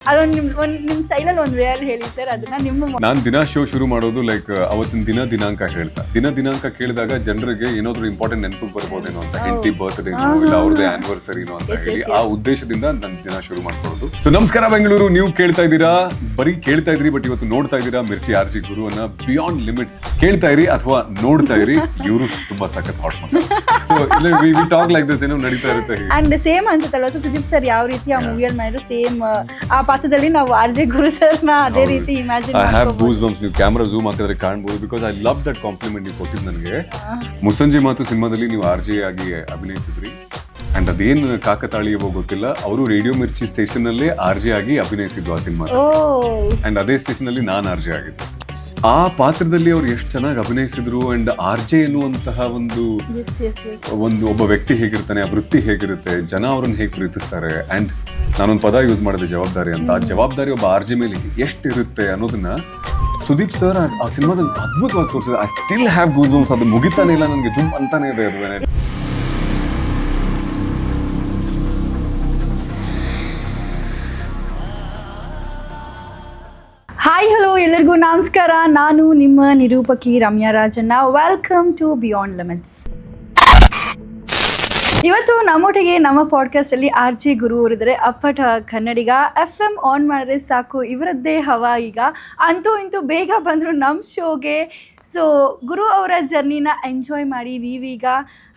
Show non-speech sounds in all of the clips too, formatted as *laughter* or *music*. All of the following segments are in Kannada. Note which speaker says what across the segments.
Speaker 1: ಅದೊಂದು ನಿಮ್ ಒಂದ್ ನಿಮ್ ಸ್ಟೈಲಲ್ಲಿ ಒಂದು ವೇಲ್ ಹೇಳಿ ಸರ್ ಅದನ್ನ ನಿಮ್ಮ ಮ-
Speaker 2: ನಾನ್ ದಿನ ಶೋ ಶುರು ಮಾಡೋದು ಲೈಕ್ ಅವತ್ತಿನ ದಿನ ದಿನಾಂಕ ಹೇಳ್ತಾ. ದಿನ ದಿನಾಂಕ ಕೇಳಿದಾಗ ಜನರಿಗೆ ಏನಾದ್ರು ಇಂಪಾರ್ಟೆಂಟ್ ನೆನಪು ಬರ್ಬೋದೇನೋ ಅಂತ ಹೆಂಡತಿ ಬರ್ತ್ಡೇ ಇಲ್ಲ ಅವ್ರದೇ ಆನಿವರ್ಸರಿನೋ ಅಂತ ಹೇಳಿ ಆ ಉದ್ದೇಶದಿಂದ ನನ್ನ ದಿನ ಶುರು ಮಾಡ್ಕೊಳ್ಳೋದು. ಸೊ ನಮಸ್ಕಾರ ಬೆಂಗಳೂರು ನೀವು ಕೇಳ್ತಾ ಇದ್ದೀರಾ? ಬರೀ ಕೇಳ್ತಾ ಇದ್ರಿ ಬಟ್ ಇವತ್ತು ನೋಡ್ತಾ ಇದ್ದೀರಾ? ಮಿರ್ಚಿ ಆರ್ಜಿ ಗುರುವನ್ನ ಬಿಯಾಂಡ್ ಲಿಮಿಟ್ಸ್ ಕೇಳ್ತಾ ಇರಿ ಅಥವಾ ನೋಡ್ತಾ ಇರಿ? ಇವರು ತುಂಬಾ ಸಖತ್ hot so we talk like this ಏನೋ ನಡೀತಾ ಇರುತ್ತೆ.
Speaker 1: ಅಂಡ್ ಸೇಮ್ ಅನ್ಸುತ್ತಲ್ವ? ಸೊ ಸುದೀಪ್ ಸರ್ ಯಾವ ರೀತಿ ಆ ಮೂವಿಯಲ್ಲಿ ಮಾಡಿದ್ರು ಸೇಮ್ ಆ ಪಾತ್ರದಲ್ಲಿ ನಾವು ಆರ್ ಜೆ ಗುರು ಸರ್ನ ಅದೇ ರೀತಿ imagine
Speaker 2: I have goose bumps ನೀವು ಕ್ಯಾಮ್ರಾ ಝೂಮ್ ಹಾಕಿದ್ರೆ ಕಾಣ್ಬೋದು because I love that compliment ನೀವು ಕೊಟ್ಟಿದ್ದು ನನಗೆ. ಮುಸಂಜೆ ಮಾತು ಸಿನಿಮಾದಲ್ಲಿ ನೀವು ಆರ್ ಜೆ ಆಗಿ ಅಭಿನಯಿಸಿದ್ರಿ. ಅಂಡ್ ಅದೇನು ಕಾಕತಾಳೀಯವೋ ಗೊತ್ತಿಲ್ಲ. ಅವರು ರೇಡಿಯೋ ಮಿರ್ಚಿ ಸ್ಟೇಷನ್ ಅಲ್ಲೇ ಆರ್ ಜೆ ಆಗಿ ಅಭಿನಯಿಸಿದ್ದು ಆ ಸಿನಿಮಾ ಅಂಡ್ ಅದೇ ಸ್ಟೇಷನ್ ಅಲ್ಲಿ ನಾನು ಆರ್ ಜೆ ಆಗಿದ್ದೆ. ಆ ಪಾತ್ರದಲ್ಲಿ ಅವ್ರು ಎಷ್ಟು ಚೆನ್ನಾಗಿ ಅಭಿನಯಿಸಿದ್ರು ಅಂಡ್ ಆರ್ ಜೆ ಎನ್ನುವಂತಹ ಒಂದು ಒಂದು ಒಬ್ಬ ವ್ಯಕ್ತಿ ಹೇಗಿರ್ತಾನೆ ಆ ವೃತ್ತಿ ಹೇಗಿರುತ್ತೆ ಜನ ಅವ್ರನ್ನ ಹೇಗೆ ಪ್ರೀತಿಸ್ತಾರೆ ಅಂಡ್ ನಾನೊಂದು ಪದ ಯೂಸ್ ಮಾಡಿದೆ ಜವಾಬ್ದಾರಿ ಅಂತ. ಆ ಜವಾಬ್ದಾರಿ ಒಬ್ಬ ಆರ್ ಜೆ ಮೇಲೆ ಎಷ್ಟಿರುತ್ತೆ ಅನ್ನೋದನ್ನ ಸುದೀಪ್ ಸರ್ ಆ ಸಿನಿಮಾದಲ್ಲಿ ಅದ್ಭುತವಾಗಿ ತೋರಿಸಿದೆ I still have goose bumps ಅದು ಮುಗಿತಾನೆ ಇಲ್ಲ ನನಗೆ ಜುಮ್ ಅಂತಾನೆ ಇದೆ
Speaker 1: ಹಾಯ್ ಹಲೋ ಎಲ್ಲರಿಗೂ ನಮಸ್ಕಾರ. ನಾನು ನಿಮ್ಮ ನಿರೂಪಕಿ Ramya Rajanna welcome to beyond limits ಇವತ್ತು ನಮ್ಮೊಟ್ಟಿಗೆ ನಮ್ಮ ಪಾಡ್ಕಾಸ್ಟ್ ಅಲ್ಲಿ ಆರ್ ಜೆ ಗುರು ಅವರಿದ್ರೆ ಅಪ್ಪಟ ಕನ್ನಡಿಗ ಎಫ್ ಎಂ ಆನ್ ಮಾಡಿದ್ರೆ ಸಾಕು. ಇವರದ್ದೇ ಹವಾ ಈಗ. ಅಂತೂ ಇಂತೂ ಬೇಗ ಬಂದರು ನಮ್ಮ ಶೋಗೆ ಸೊ ಗುರು ಅವರ ಜರ್ನಿನ ಎಂಜಾಯ್ ಮಾಡಿ ನೀವೀಗ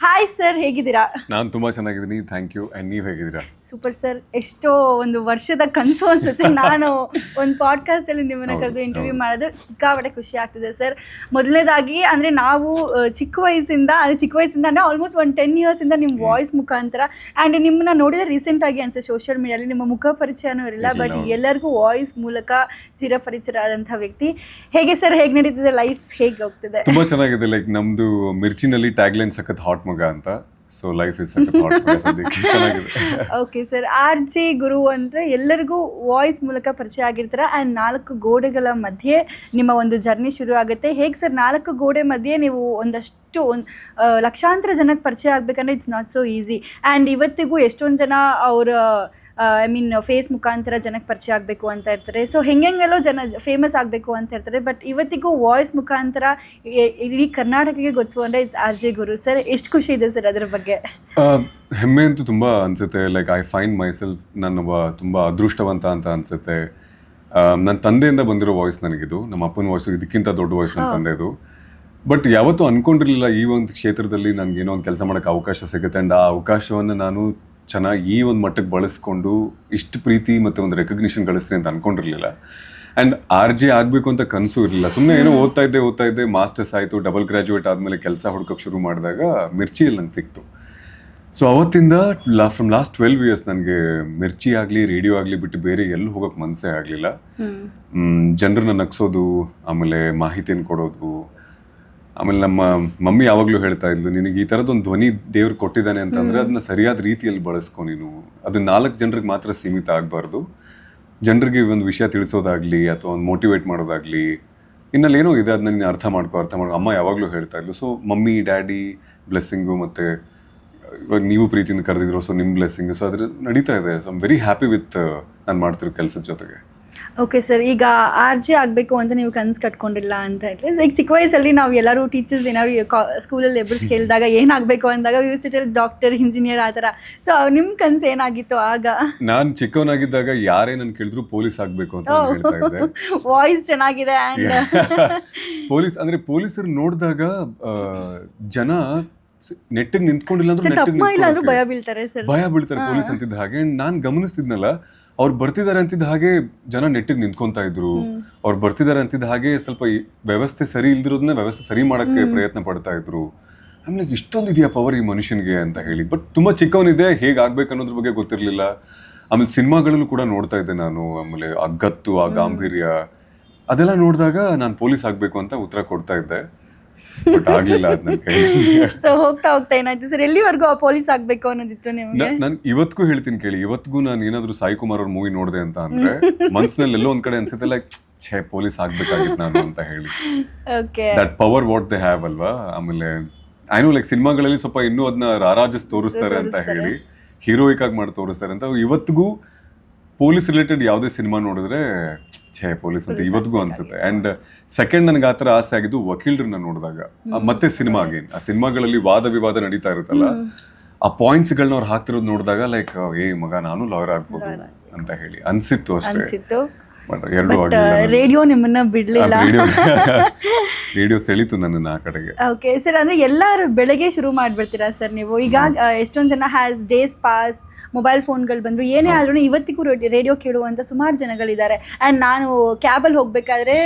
Speaker 1: ಹಾಯ್ ಸರ್ ಹೇಗಿದ್ದೀರಾ?
Speaker 2: ನಾನು ತುಂಬಾ ಚೆನ್ನಾಗಿದ್ದೀನಿ. ಥ್ಯಾಂಕ್ ಯು ಅಂಡ್ ನೀವು ಹೇಗಿದ್ದೀರಾ?
Speaker 1: ಸೂಪರ್ ಸರ್ ಎಷ್ಟೋ ಒಂದು ವರ್ಷದ ಕನಸು ಅನ್ಸುತ್ತೆ. ನಾನು ಒಂದು ಪಾಡ್ಕಾಸ್ಟ್ ಅಲ್ಲಿ ನಿಮ್ಮನ್ನ ಕರೆದು ಇಂಟರ್ವ್ಯೂ ಮಾಡೋದು ಸಿಕ್ಕಾಪಟ್ಟೆ ಖುಷಿ ಆಗ್ತಿದೆ ಸರ್ ಮೊದಲನೇದಾಗಿ ಅಂದ್ರೆ ನಾವು ಚಿಕ್ಕ ವಯಸ್ಸಿಂದ ಅಂದ್ರೆ ಚಿಕ್ಕ ವಯಸ್ಸಿಂದ ಅಂದ್ರೆ ಆಲ್ಮೋಸ್ಟ್ ಒಂದು ಟೆನ್ ಇಯರ್ಸ್ ಇಂದ ನಿಮ್ಮ ವಾಯ್ಸ್ ಮುಖಾಂತರ. ಆ್ಯಂಡ್ ನಿಮ್ಮನ್ನ ನೋಡಿದ್ರೆ ರೀಸೆಂಟ್ ಆಗಿ ಅನ್ಸುತ್ತೆ ಸೋಷಿಯಲ್ ಮೀಡಿಯಲ್ಲಿ ನಿಮ್ಮ ಮುಖ ಪರಿಚಯನೂ ಇರಲಿಲ್ಲ ಬಟ್ ಎಲ್ಲರಿಗೂ ವಾಯ್ಸ್ ಮೂಲಕ ಚಿರಪರಿಚಿತರಾದಂಥ ವ್ಯಕ್ತಿ. ಹೇಗೆ ಸರ್ ಹೇಗೆ ನಡೀತಿದೆ ಲೈಫ್ ಹೇಗೆ ಹೋಗ್ತಿದೆ?
Speaker 2: ತುಂಬಾ ಚೆನ್ನಾಗಿದೆ. ಲೈಕ್ ನಮ್ದು ಮಿರ್ಚಿನಲ್ಲಿ ಟ್ಯಾಗ್ಲೈನ್ ಸಖತ್ ಹಾಟ್ ಮಗ ಅಂತ. So life is
Speaker 1: okay sir R J Guru ಅಂದರೆ ಎಲ್ಲರಿಗೂ ವಾಯ್ಸ್ ಮೂಲಕ ಪರಿಚಯ ಆಗಿರ್ತಾರೆ? ಆ್ಯಂಡ್ ನಾಲ್ಕು ಗೋಡೆಗಳ ಮಧ್ಯೆ ನಿಮ್ಮ ಒಂದು ಜರ್ನಿ ಶುರು ಆಗುತ್ತೆ. ಹೇಗೆ ಸರ್ ನಾಲ್ಕು ಗೋಡೆ ಮಧ್ಯೆ ನೀವು ಒಂದಷ್ಟು ಒಂದು ಲಕ್ಷಾಂತರ ಜನಕ್ಕೆ ಪರಿಚಯ ಆಗಬೇಕಂದ್ರೆ it's not so easy and ಇವತ್ತಿಗೂ ಎಷ್ಟೊಂದು ಜನ ಅವರ ಐ ಮೀನ್ ಫೇಸ್ ಮುಖಾಂತರ ಜನಕ್ಕೆ ಪರಿಚಯ ಆಗಬೇಕು ಅಂತ ಇರ್ತಾರೆ. ಸೊ ಹೆಂಗೆಂಗೆಲ್ಲೋ ಜನ ಫೇಮಸ್ ಆಗಬೇಕು ಅಂತ ಇರ್ತಾರೆ. ಬಟ್ ಇವತ್ತಿಗೂ ವಾಯ್ಸ್ ಮುಖಾಂತರ ಇಡೀ ಕರ್ನಾಟಕಕ್ಕೆ ಗೊತ್ತು ಅಂದರೆ it's R J Guru sir ಎಷ್ಟು ಖುಷಿ ಇದೆ ಸರ್ ಅದ್ರ ಬಗ್ಗೆ?
Speaker 2: ಹೆಮ್ಮೆ ಅಂತೂ ತುಂಬ ಅನ್ಸುತ್ತೆ. Like I find myself ನನ್ನೊಬ್ಬ ತುಂಬ ಅದೃಷ್ಟವಂತ ಅಂತ ಅನ್ಸುತ್ತೆ. ನನ್ನ ತಂದೆಯಿಂದ ಬಂದಿರೋ ವಾಯ್ಸ್ ನನಗಿದು. ನಮ್ಮ ಅಪ್ಪನ ವಾಯ್ಸ್ ಇದಕ್ಕಿಂತ ದೊಡ್ಡ ವಾಯ್ಸ್ ನನ್ನ ತಂದೆದು. ಬಟ್ ಯಾವತ್ತೂ ಅನ್ಕೊಂಡಿರಲಿಲ್ಲ ಈ ಒಂದು ಕ್ಷೇತ್ರದಲ್ಲಿ ನನಗೇನೋ ಏನೋ ಒಂದು ಕೆಲಸ ಮಾಡೋಕ್ಕೆ ಅವಕಾಶ ಸಿಗುತ್ತೆ. ಆ್ಯಂಡ್ ಆ ಅವಕಾಶವನ್ನು ನಾನು ಚೆನ್ನಾಗಿ ಈ ಒಂದು ಮಟ್ಟಕ್ಕೆ ಬಳಸ್ಕೊಂಡು ಇಷ್ಟು ಪ್ರೀತಿ ಮತ್ತು ಒಂದು ರೆಕಗ್ನಿಷನ್ ಗಳಿಸ್ತೀನಿ ಅಂತ ಅಂದ್ಕೊಂಡಿರಲಿಲ್ಲ ಆ್ಯಂಡ್ ಆರ್ ಜೆ ಆಗಬೇಕು ಅಂತ ಕನಸು ಇರಲಿಲ್ಲ. ಸುಮ್ಮನೆ ಏನೋ ಓದ್ತಾ ಇದ್ದೆ ಓದ್ತಾ ಇದ್ದೆ ಮಾಸ್ಟರ್ಸ್ ಆಯಿತು ಡಬಲ್ ಗ್ರ್ಯಾಜುಯೇಟ್ ಆದಮೇಲೆ ಕೆಲಸ ಹುಡ್ಕೋಕೆ ಶುರು ಮಾಡಿದಾಗ ಮಿರ್ಚಿಯಲ್ಲಿ ನಂಗೆ ಸಿಕ್ತು. ಸೊ ಅವತ್ತಿಂದ ಲಾ ಫ್ರಮ್ ಲಾಸ್ಟ್ ಟ್ವೆಲ್ವ್ ಇಯರ್ಸ್ ನನಗೆ ಮಿರ್ಚಿ ಆಗಲಿ ರೇಡಿಯೋ ಆಗಲಿ ಬಿಟ್ಟು ಬೇರೆ ಎಲ್ಲೂ ಹೋಗೋಕೆ ಮನಸ್ಸೇ ಆಗಲಿಲ್ಲ. ಜನರನ್ನ ನಗ್ಸೋದು ಆಮೇಲೆ ಮಾಹಿತಿಯನ್ನು ಕೊಡೋದು ಆಮೇಲೆ ನಮ್ಮ ಮಮ್ಮಿ ಯಾವಾಗಲೂ ಹೇಳ್ತಾ ಇದ್ಲು ನಿನಗೆ ಈ ಥರದೊಂದು ಧ್ವನಿ ದೇವ್ರು ಕೊಟ್ಟಿದ್ದಾನೆ ಅಂತಂದರೆ ಅದನ್ನ ಸರಿಯಾದ ರೀತಿಯಲ್ಲಿ ಬಳಸ್ಕೊ ನೀನು. ಅದು ನಾಲ್ಕು ಜನರಿಗೆ ಮಾತ್ರ ಸೀಮಿತ ಆಗಬಾರ್ದು. ಜನರಿಗೆ ಒಂದು ವಿಷಯ ತಿಳಿಸೋದಾಗ್ಲಿ ಅಥವಾ ಒಂದು ಮೋಟಿವೇಟ್ ಮಾಡೋದಾಗ್ಲಿ ಇನ್ನಲ್ಲಿ ಏನೋ ಇದೆ ಅದನ್ನ ನೀನು ಅರ್ಥ ಮಾಡ್ಕೋ ಅರ್ಥ ಮಾಡೋ ಅಮ್ಮ ಯಾವಾಗಲೂ ಹೇಳ್ತಾ ಇದ್ಲು ಸೊ ಮಮ್ಮಿ ಡ್ಯಾಡಿ ಬ್ಲೆಸ್ಸಿಂಗು ಮತ್ತು ಇವಾಗ ನೀವು ಪ್ರೀತಿಯಿಂದ ಕರೆದಿದ್ರು ಸೊ ನಿಮ್ಮ ಬ್ಲೆಸ್ಸಿಂಗು ಸೊ ಅದ್ರ ನಡೀತಾ ಇದೆ. So I'm very happy with ನಾನು ಮಾಡ್ತಿರೋ ಕೆಲಸದ ಜೊತೆಗೆ.
Speaker 1: ಓಕೆ ಸರ್ ಈಗ ಆರ್ ಜೆ ಆಗಬೇಕು ಅಂತ ನೀವು ಕನ್ಸು ಕಟ್ಕೊಂಡಿಲ್ಲ ಅಂತ ಹೇಳಿದ್ರೆ ಲೈಕ್ ಚಿಕ್ಕ ವಯಸ್ಸಲ್ಲಿ ನಾವು ಎಲ್ಲರೂ ಟೀಚರ್ಸ್ ಏನಾದ್ರು ಸ್ಕೂಲಲ್ಲಿ ಎಬ್ಬರ್ಸ್ ಕೇಳಿದಾಗ ಏನಾಗಬೇಕು ಅಂದಾಗ ಯೂಸ್ ಟು ಡಾಕ್ಟರ್ ಇಂಜಿನಿಯರ್ ಆ ಥರ. ಸೊ ನಿಮ್ಮ ಕನ್ಸು ಏನಾಗಿತ್ತು ಆಗ?
Speaker 2: ನಾನು ಚಿಕ್ಕವನಾಗಿದ್ದಾಗ ಯಾರೇ ನಾನು ಕೇಳಿದ್ರು ಪೊಲೀಸ್ ಆಗಬೇಕು ಅಂತ ನಾನ್ ಹೇಳ್ತಾ ಇದ್ದೆ. *laughs*
Speaker 1: ವಾಯ್ಸ್ ಚೆನ್ನಾಗಿದೆ ಆ್ಯಂಡ್ *laughs*
Speaker 2: ಪೊಲೀಸ್ ಅಂದ್ರೆ ಪೊಲೀಸರು ನೋಡಿದಾಗ ಜನ ನೆಟ್ಟಿಗೆ ನಿಂತ್ಕೊಂಡಿಲ್ಲ ಅಂದ್ರೆ
Speaker 1: ಸರ್
Speaker 2: ನೆಟ್ಟಿಗೆ
Speaker 1: ತಪ್ಪ ಇಲ್ಲ ಅಂದ್ರೂ ಭಯ ಬೀಳ್ತಾರೆ ಸರ್
Speaker 2: ಭಯ ಬೀಳ್ತಾರೆ ಪೊಲೀಸ್ ಅಂತಿದ್ದ ಹಾಗೆ. ನಾನು ಗಮನಿಸ್ತಿದ್ನಲ್ಲ ಅವ್ರು ಬರ್ತಿದ್ದಾರೆ ಅಂತಿದ್ದ ಹಾಗೆ ಜನ ನೆಟ್ಟಿಗೆ ನಿಂತ್ಕೊಂತಾ ಇದ್ರು. ಅವ್ರು ಬರ್ತಿದ್ದಾರೆ ಅಂತಿದ್ದ ಹಾಗೆ ಸ್ವಲ್ಪ ಈ ವ್ಯವಸ್ಥೆ ಸರಿ ಇಲ್ದಿರೋದನ್ನ ವ್ಯವಸ್ಥೆ ಸರಿ ಮಾಡಕ್ಕೆ ಪ್ರಯತ್ನ ಪಡ್ತಾ ಇದ್ರು. ಆಮೇಲೆ ಇಷ್ಟೊಂದು ಇದೆಯಾ ಪವರ್ ಈ ಮನುಷ್ಯನಿಗೆ ಅಂತ ಹೇಳಿ. ಬಟ್ ತುಂಬಾ ಚಿಕ್ಕವನಿದೆ ಹೇಗೆ ಆಗ್ಬೇಕು ಅನ್ನೋದ್ರ ಬಗ್ಗೆ ಗೊತ್ತಿರಲಿಲ್ಲ. ಆಮೇಲೆ ಸಿನಿಮಾಗಳಲ್ಲೂ ಕೂಡ ನೋಡ್ತಾ ಇದ್ದೆ ನಾನು. ಆಮೇಲೆ ಆ ಗತ್ತು ಆ ಗಾಂಭೀರ್ಯ ಅದೆಲ್ಲ ನೋಡಿದಾಗ ನಾನು ಪೊಲೀಸ್ ಆಗಬೇಕು ಅಂತ ಉತ್ತರ ಕೊಡ್ತಾ ಇದ್ದೆ. ಬಟ್ ಆಗ್ಲಿಲ್ಲ ಅದ್ ನನ್ನ
Speaker 1: ಸೊ ಹೋಗ್ತಾ ಹೋಗ್ತಾ ಏನಾಯ್ತು? ಸರ್ ಎಲ್ಲಿವರೆಗೂ ಆ ಪೊಲೀಸ್ ಆಗ್ಬೇಕು ಅನ್ನೋದಿತ್ತು ನಿಮಗೆ?
Speaker 2: ನಾನು ಇವತ್ತಿಗೂ ಹೇಳ್ತೀನಿ ಕೇಳಿ. ಇವತ್ತಿಗೂ ನಾನು ಏನಾದ್ರೂ ಸಾಯಿ ಕುಮಾರ್ ಅವ್ರ ಮೂವಿ ನೋಡಿದೆ ಅಂತ ಅಂದ್ರೆ ಮನ್ಸಿನಲ್ಲಿ ಎಲ್ಲೋ ಒಂದ್ ಕಡೆ ಅನ್ಸುತ್ತೆ ಲೈಕ್ ಛೇ ಪೊಲೀಸ್ ಆಗ್ಬೇಕಾಗಿತ್ತು ನಾನು ಅಂತ ಹೇಳಿ.
Speaker 1: Okay
Speaker 2: that power what they have ಅಲ್ವಾ? ಆಮೇಲೆ ಐ ನೋ ಲೈಕ್ ಸಿನಿಮಾಗಳಲ್ಲಿ ಸ್ವಲ್ಪ ಇನ್ನೂ ಅದನ್ನ ರಾರಾಜಿಸ್ ತೋರಿಸ್ತಾರೆ ಅಂತ ಹೇಳಿ ಹೀರೋಯಿಕ್ ಆಗಿ ಮಾಡಿ ತೋರಿಸ್ತಾರೆ ಅಂತ. ಇವತ್ತಿಗೂ ಪೊಲೀಸ್ ರಿಲೇಟೆಡ್ ಯಾವುದೇ ಸಿನಿಮಾ ನೋಡಿದ್ರೆ ಛೇ ಪೊಲೀಸ್ ಅಂತ ಇವತ್ತಿಗೂ ಅನ್ಸುತ್ತೆ. ಅಂಡ್ ಸೆಕೆಂಡ್ ನನಗೆ ಆತರ ಆಸೆ ಆಗಿದ್ದು ವಕೀಲರನ್ನ ನೋಡಿದಾಗ. ಮತ್ತೆ ಸಿನಿಮಾ ಅಗೇನ್ ಆ ಸಿನಿಮಾಗಳಲ್ಲಿ ವಾದ ವಿವಾದ ನಡೀತಾ ಇರುತ್ತಲ್ಲ ಆ ಪಾಯಿಂಟ್ಸ್ ಗಳನ್ನ ಅವ್ರು ಹಾಕ್ತಿರೋದು ನೋಡಿದಾಗ ಲೈಕ್ ಏ ಮಗ ನಾನು ಲಾಯರ್ ಆಗ್ಬೋದು ಅಂತ ಹೇಳಿ. ಅನ್ಸಿತ್ತು ಅಷ್ಟೇ. ಎರಡು
Speaker 1: ರೇಡಿಯೋ ನಿಮ್ಮನ್ನ ಬಿಡ್ಲಿಲ್ಲ.
Speaker 2: ರೇಡಿಯೋ *laughs* ಸೆಳಿತು ನನ್ನ ನನ್ನನ್ನು ಆ ಕಡೆಗೆ.
Speaker 1: ಓಕೆ ಸರ್ ಅಂದ್ರೆ ಎಲ್ಲರೂ ಬೆಳಗ್ಗೆ ಶುರು ಮಾಡ್ಬಿಡ್ತೀರಾ ಸರ್ ನೀವು? ಈಗ ಎಷ್ಟೊಂದ್ ಜನ ಹ್ಯಾಸ್ ಡೇಸ್ ಪಾಸ್ ಮೊಬೈಲ್ ಫೋನ್ಗಳು ಬಂದ್ರು. ಏನೇ ಆದ್ರೂ ಇವತ್ತಿಗೂ ರೇಡಿಯೋ ಕೇಳುವಂತ ಸುಮಾರು ಜನಗಳಿದ್ದಾರೆ. ಆ್ಯಂಡ್ ನಾನು ಕ್ಯಾಬಲ್ಲಿ ಹೋಗಬೇಕಾದ್ರೆ